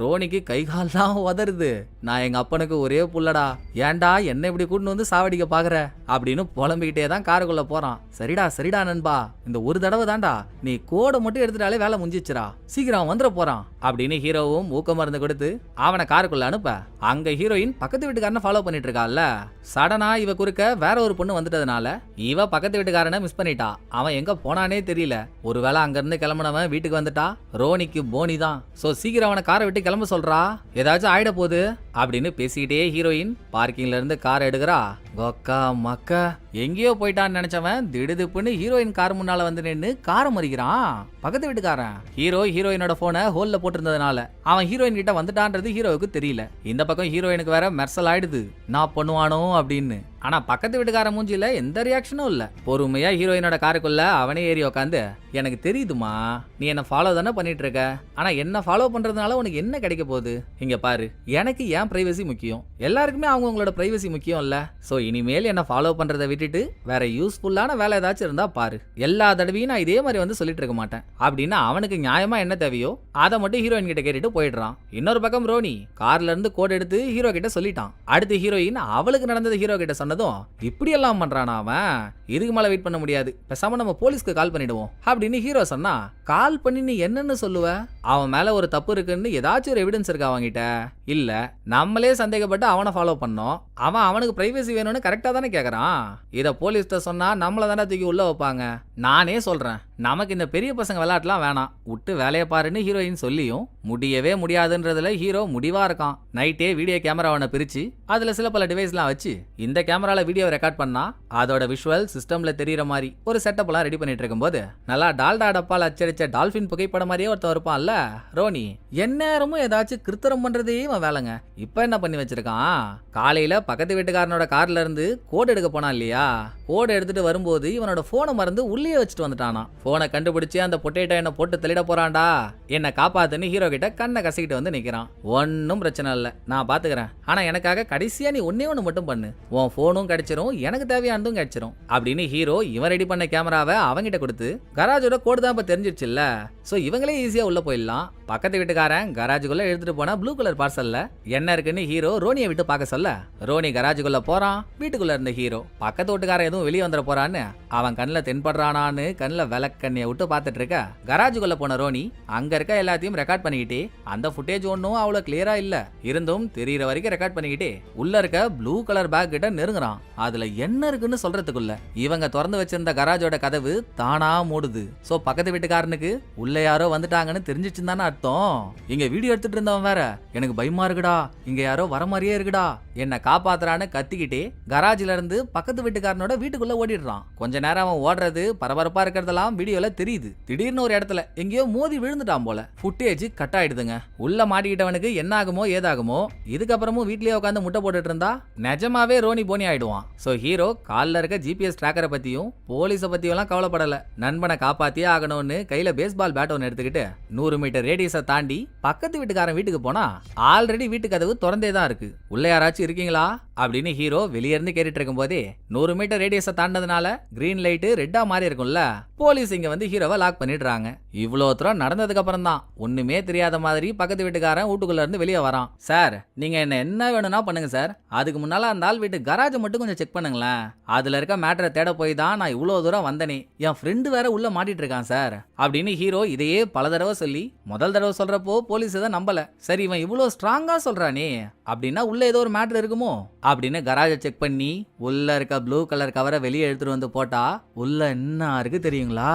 ரோனிக்கு கை கால்லாம் உதறுது. நான் எங்க அப்பனுக்கு ஒரே புள்ளடா. ஏன்டா என்ன இப்படி கூட்டின்னு வந்து சாவடிக்க பாக்குற? அப்படின்னு புலம்பிக்கிட்டே தான் காருக்குள்ள போறான். சரிடா சரிடா நண்பா. இந்த ஒரு தடவை தான்டா. நீ கோடை மட்டும் எடுத்துட்டாலே வேலை முடிஞ்சிச்சுடா. சீக்கிரம் வந்துட போறான். அப்படின்னு ஹீரோவும் ஊக்க மருந்து கொடுத்து அவனை காருக்குள்ள அனுப்ப. அங்க ஹீரோயின் பக்கத்து வீட்டுக்காரனை ஃபாலோ பண்ணிட்டு இருக்கால சடனா இவ குறுக்க வேற ஒரு பொண்ணு வந்துட்டதுனால இவ பக்கத்து வீட்டுக்காரனை மிஸ் பண்ணிட்டா. அவன் எங்க போனானே தெரியல. ஒருவேளை அங்க இருந்து கிளம்புனவன் வீட்டுக்கு வந்துட்டா. ரோனிக்கு போனி தான். சோ சீக்கிரம் அவனை காரை விட்டு கிளம்ப சொல்றா? ஏதாச்சும் ஆயிட போகுது? அப்படின்னு பேசிக்கிட்டே ஹீரோயின் பார்க்கிங்ல இருந்து கார் எடுக்கிறா. கொக்கா மக்கா எங்கேயோ போயிட்டான்னு நினைச்சவன் திடுதுப்புன்னு ஹீரோயின் கார் முன்னால வந்து நின்னு காரை மறிக்கிறான். பக்கத்து வீட்டுக்காரன். ஹீரோ ஹீரோயினோட போனை ஹோல்ல போட்டிருந்ததுனால அவன் ஹீரோயின் கிட்ட வந்துட்டான்றது ஹீரோவுக்கு தெரியல. இந்த பக்கம் ஹீரோயினுக்கு வேற மெர்சல் ஆயிடுது. நான் பண்ணுவானோ அப்படின்னு. ஆனா பக்கத்து வீட்டுக்கார மூஞ்சியில எந்த ரியாக்ஷனும் இல்ல. பொறுமையா ஹீரோயினோட காருக்குள்ள அவனே ஏறி உக்காந்து எனக்கு தெரியுதுமா நீ என்ன ஃபாலோ தானே பண்ணிட்டு இருக்க ஆனா என்ன ஃபாலோ பண்றதுனால உனக்கு என்ன கிடைக்க போகுது? இங்க பாரு எனக்கு ஏன் பிரைவசி முக்கியம்? எல்லாருக்குமே அவங்கவுங்களோட பிரைவசி முக்கியம் இல்ல சோ இனிமேல் என்ன ஃபாலோ பண்றதை விட்டுட்டு வேற யூஸ்ஃபுல்லான வேலை ஏதாச்சும் இருந்தா பாரு. எல்லா தடவையும் நான் இதே மாதிரி வந்து சொல்லிட்டு இருக்க மாட்டேன். அப்படின்னு அவனுக்கு நியாயமா என்ன தேவையோ அதை மட்டும் ஹீரோயின் கிட்ட கேட்டுட்டு போயிடுறான். இன்னொரு பக்கம் ரோனி கார்ல இருந்து கோட் எடுத்து ஹீரோ கிட்ட சொல்லிட்டான். அடுத்து ஹீரோயின் அவளுக்கு நடந்தது ஹீரோ கிட்ட சொன்னதும் இப்படி எல்லாம் பண்றானா அவன்? இதுக்கு மேல வெயிட் பண்ண முடியாது. பேசாம நம்ம போலீஸ்க்கு கால் பண்ணிடுவோம். அப்படின்னு ஹீரோ சொன்னா கால் பண்ணி நீ என்னன்னு சொல்லுவ? அவன் மேல ஒரு தப்பு இருக்குன்னு ஏதாச்சும் ஒரு எவிடன்ஸ் இருக்கா அவன்கிட்ட? இல்ல. நம்மளே சந்தேகப்பட்டு அவனை ஃபாலோ பண்ணோம். அவன் அவனுக்கு பிரைவசி வேணும்னு கரெக்டாக தானே கேட்குறான் இதை போலீஸ்கிட்ட சொன்னால் நம்மளை தானே தூக்கி உள்ளே வைப்பாங்க. நானே சொல்கிறேன் நமக்கு இந்த பெரிய பசங்க விளையாட்டுலாம் வேணாம். விட்டு வேலையை பாருன்னு ஹீரோயின் சொல்லியும் முடியவே முடியாதுன்றதுல ஹீரோ முடிவாக இருக்கான். நைட்டே வீடியோ கேமராவனை பிரித்து அதில் சில பல டிவைஸ்லாம் வச்சு இந்த கேமராவில் வீடியோ ரெக்கார்ட் பண்ணால் அதோட விஷுவல் சிஸ்டமில் தெரிகிற மாதிரி ஒரு செட்டப்லாம் ரெடி பண்ணிட்டு இருக்கும்போது நல்லா டால்டா டப்பால் அச்சடிச்ச டால்ஃபின் புகைப்படம் மாதிரியே ஒருத்தன் இருப்பான்ல ரோனி. எந்நேரமும் ஏதாச்சும் கிருத்தரம் பண்ணுறதே இவன் வேலைங்க. இப்போ என்ன பண்ணி வச்சிருக்கான்? காலையில் பக்கத்து வீட்டுக்காரனோட கார்ல இருந்து கோடு எடுக்க போனான் இல்லையா? கோடு எடுத்துட்டு வரும்போது இவனோட ஃபோனை மறந்து உள்ளே வச்சுட்டு வந்துட்டானா போனை கண்டுபிடிச்சு அந்த பொட்டேட்டோ என்ன போட்டு தள்ளிட போறான்டா. என்னை காப்பாத்துன்னு ஹீரோ கிட்ட கண்ணை கசிக்கிட்டு வந்து நிக்கிறான். ஒன்னும் பிரச்சனை இல்லை. நான் பாத்துக்கிறேன். ஆனா எனக்காக கடைசியா நீ ஒன்னே ஒன்று மட்டும் பண்ணு. உன் போனும் கிடைச்சிரும் எனக்கு தேவையானதும் கிடைச்சிரும். அப்படின்னு ஹீரோ இவன் ரெடி பண்ண கேமராவை அவங்கிட்ட கொடுத்து கராஜோட கோடு தான் இப்ப தெரிஞ்சிருச்சுல்ல. ஸோ இவங்களே ஈஸியாக உள்ள போயிடலாம். பக்கத்து வீட்டுக்காரன் கராஜுக்குள்ளே எடுத்துட்டு போனால் ப்ளூ கலர் பார்சல்ல என்ன இருக்குன்னு ஹீரோ ரோனியை விட்டு பார்க்க சொல்ல. ரோனி கராஜுக்குள்ளே போறான் வீட்டுக்குள்ள இருந்த ஹீரோ பக்கத்து வீட்டுக்காரன் எதுவும் வெளியே வந்துட போறான்னு அவன் கண்ணில் தென்படுறானான்னு கண்ணில் விளக்கண்ணியை விட்டு பார்த்துட்டு இருக்க. கராஜுக்குள்ளே போன ரோனி அங்க இருக்க எல்லாத்தையும் ரெக்கார்ட் பண்ணிக்கிட்டே அந்த ஃபுட்டேஜ் ஒன்றும் அவ்வளோ கிளியரா இல்லை. இருந்தும் தெரியிற வரைக்கும் ரெக்கார்ட் பண்ணிக்கிட்டே உள்ள இருக்க ப்ளூ கலர் பேக் கிட்ட நெருங்குறான். அதுல என்ன இருக்குன்னு சொல்றதுக்குள்ள இவங்க திறந்து வச்சிருந்த கராஜோட கதவு தானா மூடுது. ஸோ பக்கத்து வீட்டுக்காரனுக்கு உள்ள யாரோ வந்துட்டாங்கன்னு தெரிஞ்சிச்சுன்னு தானே அர்த்தம். இங்க வீடியோ எடுத்துட்டு இருந்தவன் வேற. எனக்கு பயமா இருக்குடா. இங்க யாரோ வர மாதிரியே இருக்குடா. என்ன காப்பாத்துறான்னு கத்திக்கிட்டே கராஜ்ல இருந்து பக்கத்து வீட்டுக்காரனோட வீட்டுக்குள்ள ஓடிடுறான். கொஞ்ச நேரம் அவன் ஓடுறது பரபரப்பா இருக்கிறதெல்லாம் வீடியோல தெரியுது. திடீர்னு ஒரு இடத்துல எங்கேயோ மோதி விழுந்துட்டான் போல. ஃபுட்டேஜ் கட் ஆயிடுதுங்க உள்ள மாட்டிக்கிட்டவனுக்கு என்ன ஆகுமோ ஏதாகுமோ இதுக்கப்புறமும் வீட்லயே உட்காந்து முட்டை போட்டுட்டு இருந்தா நிஜமாவே ரோனி போனி ஆயிடுவான். சோ ஹீரோ கால்ல இருக்க ஜிபிஎஸ் டிராக்கரை பத்தியும் போலீஸை பத்தியும் எல்லாம் கவலைப்படல. நண்பனை காப்பாத்தியே ஆகணும்னு கையில பேஸ்பால் பேட் ஒன்று எடுத்துக்கிட்டு நூறு மீட்டர் ரேடியஸை தாண்டி பக்கத்து வீட்டுக்காரன் வீட்டுக்கு போனா ஆல்ரெடி வீட்டு கதவு திறந்தே தான் இருக்கு. உள்ள யாராச்சும் இருக்கீங்களா? அப்படின்னு ஹீரோ வெளியேருந்து கேட்டுட்டு இருக்கும் போதே நூறு மீட்டர் ரேடியஸை தாண்டதுனால கிரீன் லைட்டு ரெட்டா மாறி இருக்கும்ல போலீஸ் இங்க வந்து ஹீரோவை லாக் பண்ணிடுறாங்க. இவ்வளோ தூரம் நடந்ததுக்கு அப்புறம் தான் ஒண்ணுமே தெரியாத மாதிரி பக்கத்து வீட்டுக்காரன் வீட்டுக்குள்ள இருந்து வெளியே வரான். சார் நீங்க என்ன என்ன வேணும்னா பண்ணுங்க சார். அதுக்கு முன்னால அந்த ஆள் வீட்டு கராஜ் மட்டும் கொஞ்சம் செக் பண்ணுங்களேன். அதுல இருக்க மேட்டரை தேட போய் தான் நான் இவ்வளோ தூரம் வந்தனே. என் ஃப்ரெண்டு வேற உள்ள மாட்டிட்டு இருக்கான் சார். அப்படின்னு ஹீரோ இதையே பல தடவை சொல்லி முதல் தடவை சொல்றப்போ போலீஸ் தான் நம்பல. சரி இவன் இவ்வளோ ஸ்ட்ராங்கா சொல்றானே. அப்படின்னா உள்ள ஏதோ ஒரு மேட்டர் இருக்குமோ? அப்படின்னு கராஜை செக் பண்ணி உள்ள இருக்க ப்ளூ கலர் கவரை வெளியே எடுத்துட்டு வந்து போட்டா உள்ள என்ன இருக்கு தெரியுங்களா?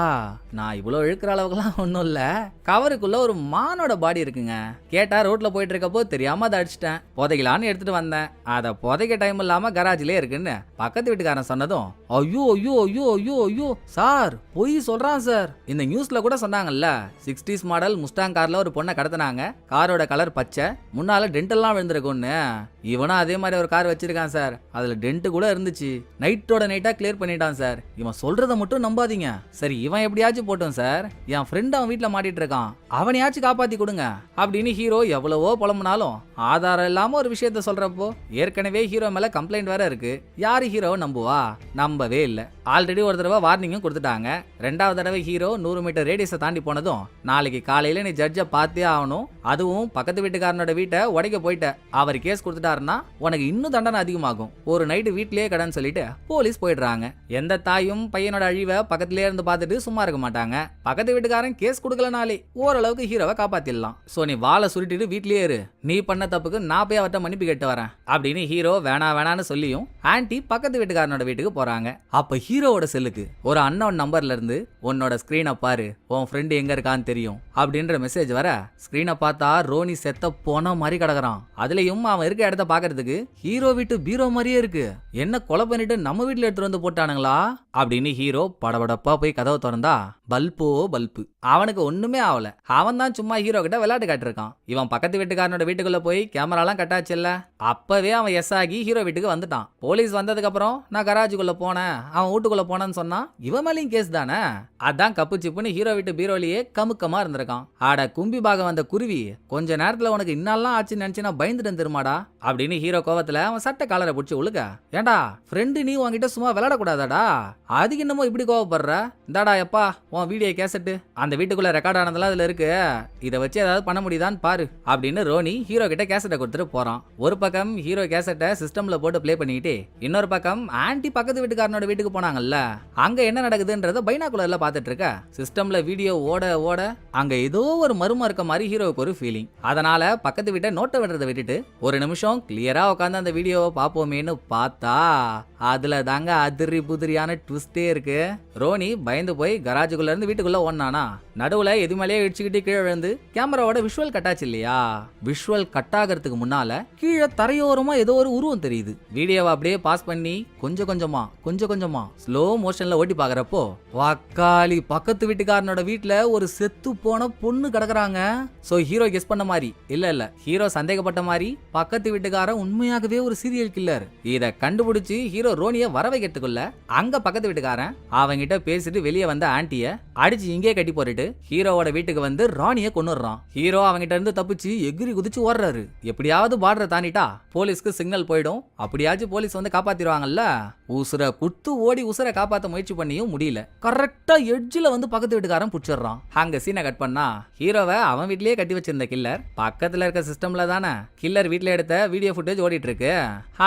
நான் இவ்வளோ இழுக்கிற அளவுக்குலாம் ஒன்றும் இல்லை. கவருக்குள்ள ஒரு மானோட பாடி இருக்குங்க. கேட்டா ரோட்ல போயிட்டு இருக்கப்போ தெரியாம அதை அடிச்சிட்டேன். புதைக்கலான்னு எடுத்துட்டு வந்தேன். அதை புதைக்க டைம் இல்லாம கராஜ்லயே இருக்குன்னு பக்கத்து வீட்டுக்காரன் சொன்னதும் ஐயோ ஐயோ ஐயோ ஐயோ ஐயோ சார் பொய் சொல்றான் சார். இந்த நியூஸ்ல கூட சொன்னாங்கல்ல சிக்ஸ்டீஸ் மாடல் முஸ்டாங் கார்ல ஒரு பொண்ணை கடத்தினாங்க. காரோட கலர் பச்சை. முன்னால டென்டெல்லாம் விழுந்திருக்கும்னு. இவனும் அதே மாதிரி ஒரு கார் வச்சிருக்கான் சார். அதுல டென்ட் கூட இருந்துச்சு. நைட்டோட நைட்டா கிளியர் பண்ணிட்டான் சார். இவன் சொல்றத மட்டும் நம்பாதீங்க. சரி இவன் எப்படியாச்சும் போட்டோம் சார். என் ஃப்ரெண்ட் அவன் வீட்டுல மாட்டிட்டு இருக்கான். அவனையாச்சும் காப்பாத்தி கொடுங்க. அப்படின்னு ஹீரோ எவ்வளவோ புலம்புனாலும் ஆதாரம் இல்லாம ஒரு விஷயத்த சொல்றப்போ ஏற்கனவே ஹீரோ மேல கம்ப்ளைண்ட் வேற இருக்கு. யாரு ஹீரோவை நம்புவா? நம்பவே இல்லை. ஆல்ரெடி ஒரு தடவை வார்னிங்கும் கொடுத்துட்டாங்க. ரெண்டாவது தடவை ஹீரோ நூறு மீட்டர் ரேடியஸை தாண்டி போனதும் நாளைக்கு காலையில் நீ ஜட்ஜை பார்த்தே ஆகணும். அதுவும் பக்கத்து வீட்டுக்காரனோட வீட்டை உடைக்க போயிட்ட. அவர் கேஸ் கொடுத்துட்டாருன்னா உனக்கு இன்னும் தண்டனை அதிகமாகும். ஒரு நைட்டு வீட்லயே கடன் சொல்லிட்டு போலீஸ் போயிடுறாங்க. எந்த தாயும் பையனோட அழிவை பக்கத்துலேயே இருந்து பார்த்துட்டு சும்மா இருக்க மாட்டாங்க. பக்கத்து வீட்டுக்காரன் கேஸ் கொடுக்கலனாலே ஓரளவுக்கு ஹீரோவை காப்பாத்திடலாம். சோ நீ வாழை சுருட்டிட்டு வீட்லயே இரு. நீ பண்ண தப்புக்கு நான் போய் அவர்கிட்ட மன்னிப்பு கேட்டு வரேன். அப்படின்னு ஹீரோ வேணா வேணான்னு சொல்லியும் ஆன்டி பக்கத்து வீட்டுக்காரனோட வீட்டுக்கு போறாங்க. அப்ப ஹீரோவோட செல்லுக்கு ஒரு அன்னோன் நம்பர்ல இருந்து உன்னோட ஸ்கிரீனை பாரு உன் ஃப்ரெண்டு எங்க இருக்கான்னு தெரியும். அப்படின்ற மெசேஜ் வர ஸ்கிரீனை பார்த்தா ரோனி செத்த போன மாதிரி கிடக்குறான். அதுலயும் அவன் இருக்க இடத்த பாக்குறதுக்கு ஹீரோ வீட்டு பீரோ மாதிரியே இருக்கு. என்ன கொலை பண்ணிட்டு நம்ம வீட்டுல எடுத்துட்டு வந்து போட்டானுங்களா? அப்படின்னு ஹீரோ படபடப்பா போய் கதவை திறந்தா பல்போ பல்பு. அவனுக்கு ஒண்ணுமே ஆகல அவன் தான் சும்மா ஹீரோ கிட்ட விளையாட்டு காட்டிருக்கான். இவன் பக்கத்து வீட்டுக்காரனோட வீட்டுக்குள்ள போய் கேமராலாம் கட்டாச்சுல்ல அப்பவே அவன் எஸ் ஆகி ஹீரோ வீட்டுக்கு வந்துட்டான். போலீஸ் வந்ததுக்கு அப்புறம் நான் கராஜுக்குள்ள போனேன். அவன் வீட்டுக்குள்ள போனேன்னு சொன்னா இவன் மேலேயும் கேஸ் தானே? அதான் கப்பு சிப்புன்னு ஹீரோ வீட்டு பீரோலியே கமுக்கமா இருந்திருக்கான். ஆட கும்பி பாகம் வந்த குருவி கொஞ்ச நேரத்துல உனக்கு இன்னெல்லாம் ஆச்சுன்னு நினைச்சுன்னா பயந்துட்டு திருமாடா அப்படின்னு ஹீரோ கோவத்துல அவன் சட்டை காலரை பிடிச்சி உழுக்க ஏண்டா ஃப்ரெண்டு நீ உன்கிட்ட சும்மா விளையாடக்கூடாதாடா? அதுக்கு என்னமோ இப்படி கோவப்படுற? இந்தாடா எப்பா உன் வீடியோ கேசட்டு அந்த வீட்டுக்குள்ள ரெக்கார்ட் ஆனதெல்லாம் அதுல இருக்கு. இதை வச்சு ஏதாவது பண்ண முடியுதான்னு பாரு அப்படின்னு ரோனி ஹீரோ கிட்ட கேசட்டை கொடுத்துட்டு போறான். ஒரு பக்கம் ஹீரோ கேசட்டை சிஸ்டம்ல போட்டு ப்ளே பண்ணிக்கிட்டு இன்னொரு பக்கம் ஆன்ட்டி பக்கத்து வீட்டுக்காரனோட வீட்டுக்கு போனாங்க. இருக்காங்கல்ல அங்க என்ன நடக்குதுன்றத பைனாகுலர்ல பாத்துட்டு இருக்க சிஸ்டம்ல வீடியோ ஓட ஓட அங்க ஏதோ ஒரு மர்மம் இருக்க மாதிரி ஹீரோவுக்கு ஒரு ஃபீலிங் அதனால பக்கத்து வீட்டை நோட்டை விடுறத விட்டுட்டு ஒரு நிமிஷம் கிளியரா உட்காந்து அந்த வீடியோவை பார்ப்போமேன்னு பார்த்தா அதில் தாங்க அதிரி புதிரியான ட்விஸ்டே இருக்கு. ரோனி பயந்து போய் கராஜுக்குள்ள இருந்து வீட்டுக்குள்ள ஓடினானா? நடுவுல எது மேலேயே இடிச்சுக்கிட்டு கீழே விழுந்து கேமராவோட விஷுவல் கட்டாச்சு இல்லையா? விஷுவல் கட் ஆகிறதுக்கு முன்னால கீழே தரையோரமா ஏதோ ஒரு உருவம் தெரியுது. வீடியோவை அப்படியே பாஸ் பண்ணி கொஞ்சம் கொஞ்சமா கொஞ்சம் கொஞ்சமா ஸ்லோ மோஷன்ல ஓட்டி பாக்குறப்போ வாக்காளி பக்கத்து வீட்டுக்காரனோட வீட்டுல ஒரு செத்து போன பொண்ணு கிடக்குறாங்க. சோ ஹீரோ கெஸ் பண்ண மாதிரி இல்ல இல்ல. ஹீரோ சந்தேகப்பட்ட மாதிரி பக்கத்து வீட்டுக்காரன் உண்மையாகவே ஒரு சீரியல் கில்லர் இத கண்டுபிடிச்சு ஹீரோ ஹீரோ ரோனியை வர வைக்கிறதுக்குள்ள அங்க பக்கத்து வீட்டுக்காரன் அவங்கிட்ட பேசிட்டு வெளியே வந்த ஆண்டிய அடிச்சு இங்கே கட்டி போட்டுட்டு ஹீரோவோட வீட்டுக்கு வந்து ராணியை கொன்னுடுறான். ஹீரோ அவங்கிட்ட இருந்து தப்பிச்சு எகிரி குதிச்சு ஓடுறாரு. எப்படியாவது பார்டரை தாண்டிட்டா போலீஸ்க்கு சிக்னல் போயிடும். அப்படியாச்சும் போலீஸ் வந்து காப்பாத்திடுவாங்கல்ல? உசுரை குத்து ஓடி உசுரை காப்பாற்ற முயற்சி பண்ணியும் முடியல. கரெக்டாக எட்ஜில் வந்து பக்கத்து வீட்டுக்காரன் பிடிச்சிடுறான். அங்கே சீனை கட் பண்ணா ஹீரோவை அவன் வீட்லேயே கட்டி வச்சிருந்த கில்லர் பக்கத்தில் இருக்க சிஸ்டமில் தானே கில்லர் வீட்டில் எடுத்த வீடியோ ஃபுட்டேஜ் ஓடிட்டு இருக்கு.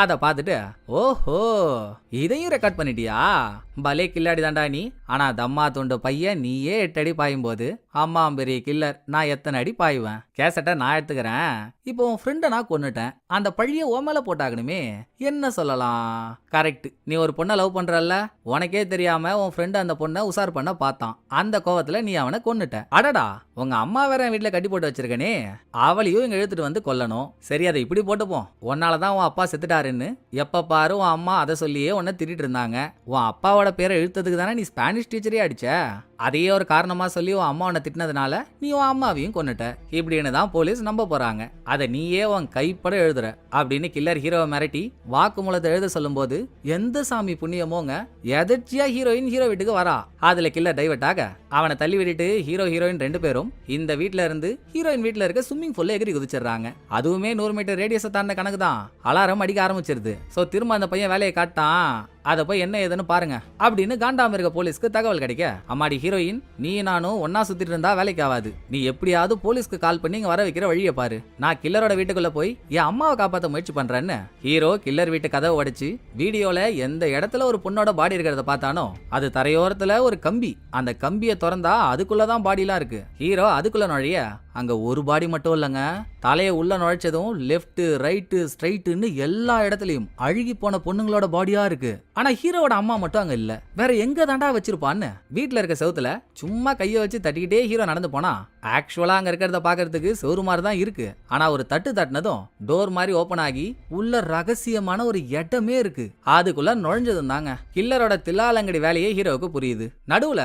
அதை பார்த்துட்டு ஓஹோ இதையும் ரெக்கார்ட் பண்ணிட்டியா? பலே கில்லாடி தாண்டா நீ. ஆனால் தம்மா துண்டு பையன் நீயே எட்டு அடி பாயும் போது அம்மா பெரிய கில்லர் நான் எத்தனை அடி பாயுவேன்? கேசட்டை நான் எடுத்துக்கிறேன். இப்போ உன் ஃப்ரெண்டை நான் கொன்னுட்டேன். அந்த பழியை ஓ போட்டாகணுமே. என்ன சொல்லலாம்? கரெக்ட் நீ ஒரு பொண்ணை லவ் பண்றல்ல? உனக்கே தெரியாம உன் ஃப்ரெண்டு அந்த பொண்ணை உசார் பண்ண பார்த்தான். அந்த கோவத்துல நீ அவனை கொன்னுட்ட. அடடா உங்க அம்மா வேற என் வீட்டுல கட்டி போட்டு வச்சிருக்கனே அவளையும் இங்க இழுத்துட்டு வந்து கொல்லணும். சரி அதை இப்படி போட்டுப்போம். உன்னாலதான் உன் அப்பா செத்துட்டாருன்னு. எப்ப பாரு உன் அம்மா அதை சொல்லியே உன்னை திட்டிட்டு இருந்தாங்க. உன் அப்பாவோட பேரை இழுத்ததுக்கு தானே நீ ஸ்பானிஷ் டீச்சரே அடிச்ச? அதையே ஒரு காரணமா சொல்லி உன் அம்மா உன்னை திட்டினதுனால நீ உன் அம்மாவையும் கொன்னுட்ட. இப்படின்னு தான் போலீஸ் நம்ப போறாங்க. அதை நீயே உன் கைப்பட எழுதுற அப்படின்னு கில்லர் ஹீரோவை மிரட்டி வாக்குமூலத்தை எழுத சொல்லும்போது எந்த சாமி புண்ணியமோங்க எதர்ச்சியா ஹீரோயின் ஹீரோ வீட்டுக்கு வரா. அதுல கில்லர் டைவர்ட் ஆக அவனை தள்ளி விட்டுட்டு ஹீரோ ஹீரோயின் ரெண்டு பேரும் இந்த வீட்ல இருந்து ஹீரோயின் வீட்ல இருக்க ஸ்விம்மிங் பூல்ல எகிரி குதிச்சிடுறாங்க. அதுவுமே நூறு மீட்டர் ரேடியஸை தாண்ட கணக்கு தான் அலாரம் அடிக்க ஆரம்பிச்சிருது. சோ திரும்ப அந்த பையன் வேலையை காட்டான். அதை போய் என்ன ஏதுன்னு பாருங்க அப்படின்னு காண்டாமிருக போலீஸ்க்கு தகவல் கிடைக்க அம்மாடி ஹீரோயின் நீ நானும் ஒன்னா சுத்திட்டு இருந்தா வேலைக்கு ஆகாது. நீ எப்படியாவது போலீஸ்க்கு கால் பண்ணி இங்க வர வைக்கிற வழியை பாரு. நான் கில்லரோட வீட்டுக்குள்ள போய் என் அம்மாவை காப்பாத்த முயற்சி பண்றேன்னு. ஹீரோ கில்லர் வீட்டு கதவை உடைச்சு வீடியோல எந்த இடத்துல ஒரு பொண்ணோட பாடி இருக்கிறத பார்த்தானோ அது தரையோரத்துல ஒரு கம்பி. அந்த கம்பியை திறந்தா அதுக்குள்ளதான் பாடிலாம் இருக்கு. ஹீரோ அதுக்குள்ள நுழைய அங்கே ஒரு பாடி மட்டும் இல்லைங்க. தலையை உள்ளே நுழைச்சதும் லெஃப்ட்டு ரைட்டு ஸ்ட்ரைட்டுன்னு எல்லா இடத்துலையும் அழுகி போன பொண்ணுங்களோட பாடியாக இருக்கு. ஆனால் ஹீரோவோட அம்மா மட்டும் அங்கே இல்லை. வேற எங்கே தாண்டா வச்சிருப்பான்னு வீட்டில் இருக்க செவுத்துல சும்மா கையை வச்சு தட்டிக்கிட்டே ஹீரோ நடந்து போனா ஆக்சுவலாக அங்கே இருக்கிறத பார்க்கறதுக்கு சோறு மாதிரி தான் இருக்குது ஆனால் ஒரு தட்டு தட்டினதும் டோர் மாதிரி ஓப்பன் ஆகி உள்ள ரகசியமான ஒரு இடமே இருக்கு. அதுக்குள்ள நுழைஞ்சதும் தாங்க. கில்லரோட தில்லாலங்கடி வேலையே ஹீரோவுக்கு புரியுது. நடுவுல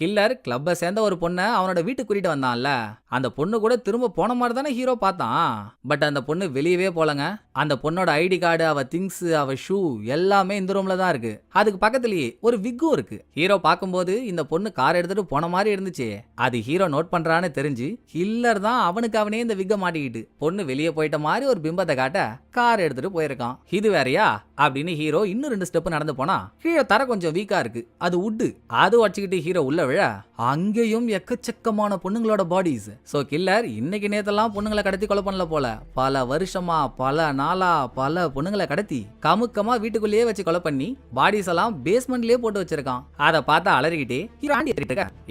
கில்லர் கிளப்பை சேர்ந்த ஒரு பொண்ணை அவனோட வீட்டுக்கு கூட்டிட்டு வந்தான்ல. அந்த பொண்ணு கூட திரும்ப போன மாதிரி தானே ஹீரோ பார்த்தான். பட் அந்த பொண்ணு வெளியவே போலங்க. அந்த பொண்ணோட ஐடி கார்டு அவ திங்ஸ் அவ ஷூ எல்லாமே இந்த ரூம்ல தான் இருக்கு. அதுக்கு பக்கத்துலயே ஒரு விக்கும் இருக்கு. ஹீரோ பார்க்கும்போது இந்த பொண்ணு கார் எடுத்துட்டு போன மாதிரி இருந்துச்சு. அது ஹீரோ நோட் பண்றான்னு தெரிஞ்சு கில்லர் தான் அவனுக்கு அவனே இந்த விக்க மாட்டிக்கிட்டு. பொண்ணு வெளியே போயிட்ட மாதிரி ஒரு பிம்பத்தை காட்ட கார் எடுத்துட்டு போயிருக்கான். இது வேறயா? அப்படின்னு ஹீரோ இன்னும் ரெண்டு ஸ்டெப் நடந்து போனா கீழே தர கொஞ்சம் வீக்கா இருக்கு. அது உட்டு அது வச்சுக்கிட்டு ஹீரோ உள்ள விழ அங்கேயும் எக்கச்சக்கமான பொண்ணுங்களோட பாடிஸ் சோ கில்லர் இன்னைக்கு நேத்தெல்லாம் பொண்ணுங்களை கடத்தி கொலை பண்ணல போல. பல வருஷமா பல நாளா பல பொண்ணுங்களை கடத்தி கமுக்கமா வீட்டுக்குள்ளேயே வச்சு கொலை பண்ணி பாடிஸ் எல்லாம் பேஸ்மெண்ட்லயே போட்டு வச்சிருக்கான். அதை பார்த்தா அலறிக்கிட்டே ஹீரோ ஆண்டி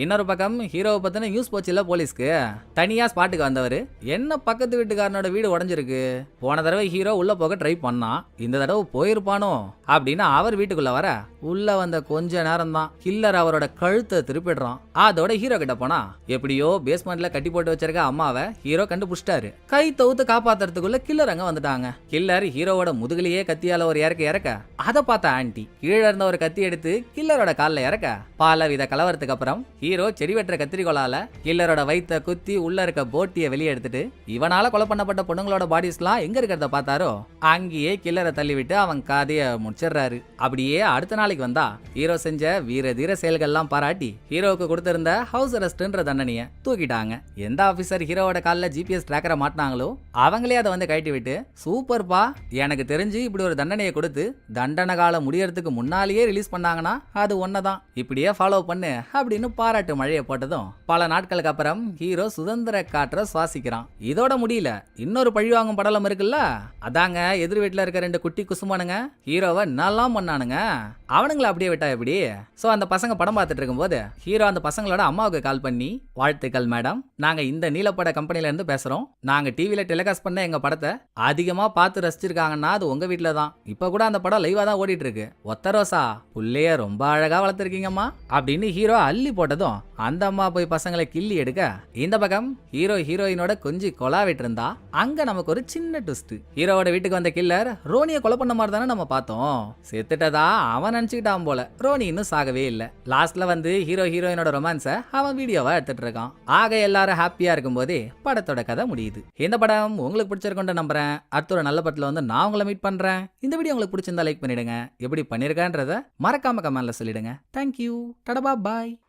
இன்னொரு பக்கம் ஹீரோவை பத்தின நியூஸ் போச்சு இல்ல ஆஃபீஸ்க்கு தனியா ஸ்பாட்டுக்கு வந்தவர். என்ன பக்கத்து வீட்டுக்காரனோட வீடு உடஞ்சிருக்கு. போன தடவை ஹீரோ உள்ள போக ட்ரை பண்ணான் இந்த தடவை போயிருப்பானோ? அப்படின்னு அவர் வீட்டுக்குள்ள வர. உள்ள வந்த கொஞ்ச நேரம் தான் கில்லர் அவரோட கழுத்தை திருப்பிடுறான். அதோட ஹீரோ கிட்ட போனா எப்படியோ பேஸ்மெண்ட்ல கட்டி போட்டு வச்சிருக்க அம்மாவை ஹீரோ கண்டுபிடிச்சிட்டாரு. கை தவுத்து காப்பாத்துறதுக்குள்ள கில்லர் அங்க வந்துட்டாங்க. கில்லர் ஹீரோவோட முதுகுலயே கத்தியால ஒரு இறக்க இறக்க அதை பார்த்த ஆண்டி. கீழே இருந்த ஒரு கத்தி எடுத்து கில்லரோட கால்ல இறக்க. பல வித கலவரத்துக்கு அப்புறம் ஹீரோ செடி வெட்டுற கத்திரிக்கோலால கில்லரோட வயித்த குத்தி உள்ள இருக்க போட்டியை வெளியே எடுத்துட்டு இவனால கொலை பண்ணப்பட்ட பொண்ணுங்களோட பாடிஸ்லாம் எங்க இருக்கிறத பார்த்தாரோ அங்கேயே கில்லரை தள்ளிவிட்டு அவன் காதைய முடிச்சிடுறாரு. அப்படியே அடுத்த நாளைக்கு வந்தா ஹீரோ செஞ்ச வீர தீர செயல்கள்லாம் பாராட்டி ஹீரோவுக்கு கொடுத்திருந்த ஹவுஸ் அரெஸ்ட்ன்ற தண்டனைய தூக்கிட்டாங்க. எந்த ஆபீசர் ஹீரோவோட காலில் ஜிபிஎஸ் ட்ராக்கரை மாட்டினாங்களோ அவங்களே அதை வந்து கழட்டி விட்டு சூப்பர்ப்பா எனக்கு தெரிஞ்சு இப்படி ஒரு தண்டனையை கொடுத்து தண்டனை காலம் முடியறதுக்கு முன்னாலேயே ரிலீஸ் பண்ணாங்கன்னா அது ஒன்னதான் இப்படியே ஃபாலோ பண்ணு அப்படின்னு பாராட்டு மழையை போட்டதும் பல நாட்களுக்கு அப்புறம் ஹீரோ சுதந்திர காற்ற சுவாசிக்கிறான். இதோட முடியல. இன்னொரு பழிவாங்கும் படலம் இருக்குல்ல? அதாங்க எதிர் வீட்டுல இருக்க ரெண்டு குட்டி குசுமானுங்க ஹீரோவை நல்லாம் பண்ணானுங்க. அவனுங்களை அப்படியே விட்டா எப்படி? சோ அந்த பசங்க படம் பார்த்துட்டு இருக்கும்போது ஹீரோ அந்த பசங்களோட அம்மாவுக்கு கால் பண்ணி வாழ்த்துக்கள் மேடம் நாங்க இந்த நீலப்பட கம்பெனில இருந்து பேசுறோம். நாங்க டிவில டெலிகாஸ்ட் பண்ண எங்க படத்தை அதிகமா பார்த்து ரசிச்சிருக்காங்கன்னா அது உங்க வீட்டுல தான். இப்ப கூட அந்த படம் லைவா தான் ஓடிட்டு இருக்கு. ஒத்த ரோசா புள்ளைய ரொம்ப அழகா வளர்த்துருக்கீங்கம்மா. அப்படின்னு ஹீரோ அள்ளி போட்டதும் அந்த அம்மா போய் பசங்களை கிள்ளி எடுக்க இந்த பக்கம் ஹீரோ ஹீரோயினோட கொஞ்சி கொலாவிட்டு இருந்தா அங்க நமக்கு ஒரு சின்ன ட்விஸ்ட் ஹீரோவோட வீட்டுக்கு வந்த கில்லர் ரோனியை கொலை பண்ண மாதிரி தானே நம்ம பார்த்தோம். செத்துட்டதா அவன் நினைச்சுக்கிட்டான் போல. ரோனி இன்னும் சாகவே இல்ல. லாஸ்ட்ல வந்து ஹீரோ ஹீரோயினோட ரொமான்ஸை அவன் வீடியோவா எடுத்துட்டு இருக்கான். ஆக எல்லாரும் ஹாப்பியா இருக்கும்போதே படத்தோட கதை முடியுது. இந்த படம் உங்களுக்கு பிடிச்சிருக்கோன்னு நம்புறேன். அடுத்த ஒரு நல்ல படத்துல வந்து நான் உங்களை மீட் பண்றேன். இந்த வீடியோ உங்களுக்கு பிடிச்சிருந்தா லைக் பண்ணிடுங்க. எப்படி பண்ணிருக்கேன்றத மறக்காம கமெண்ட்ல சொல்லிடுங்க. தேங்க்யூ டடபா பாய்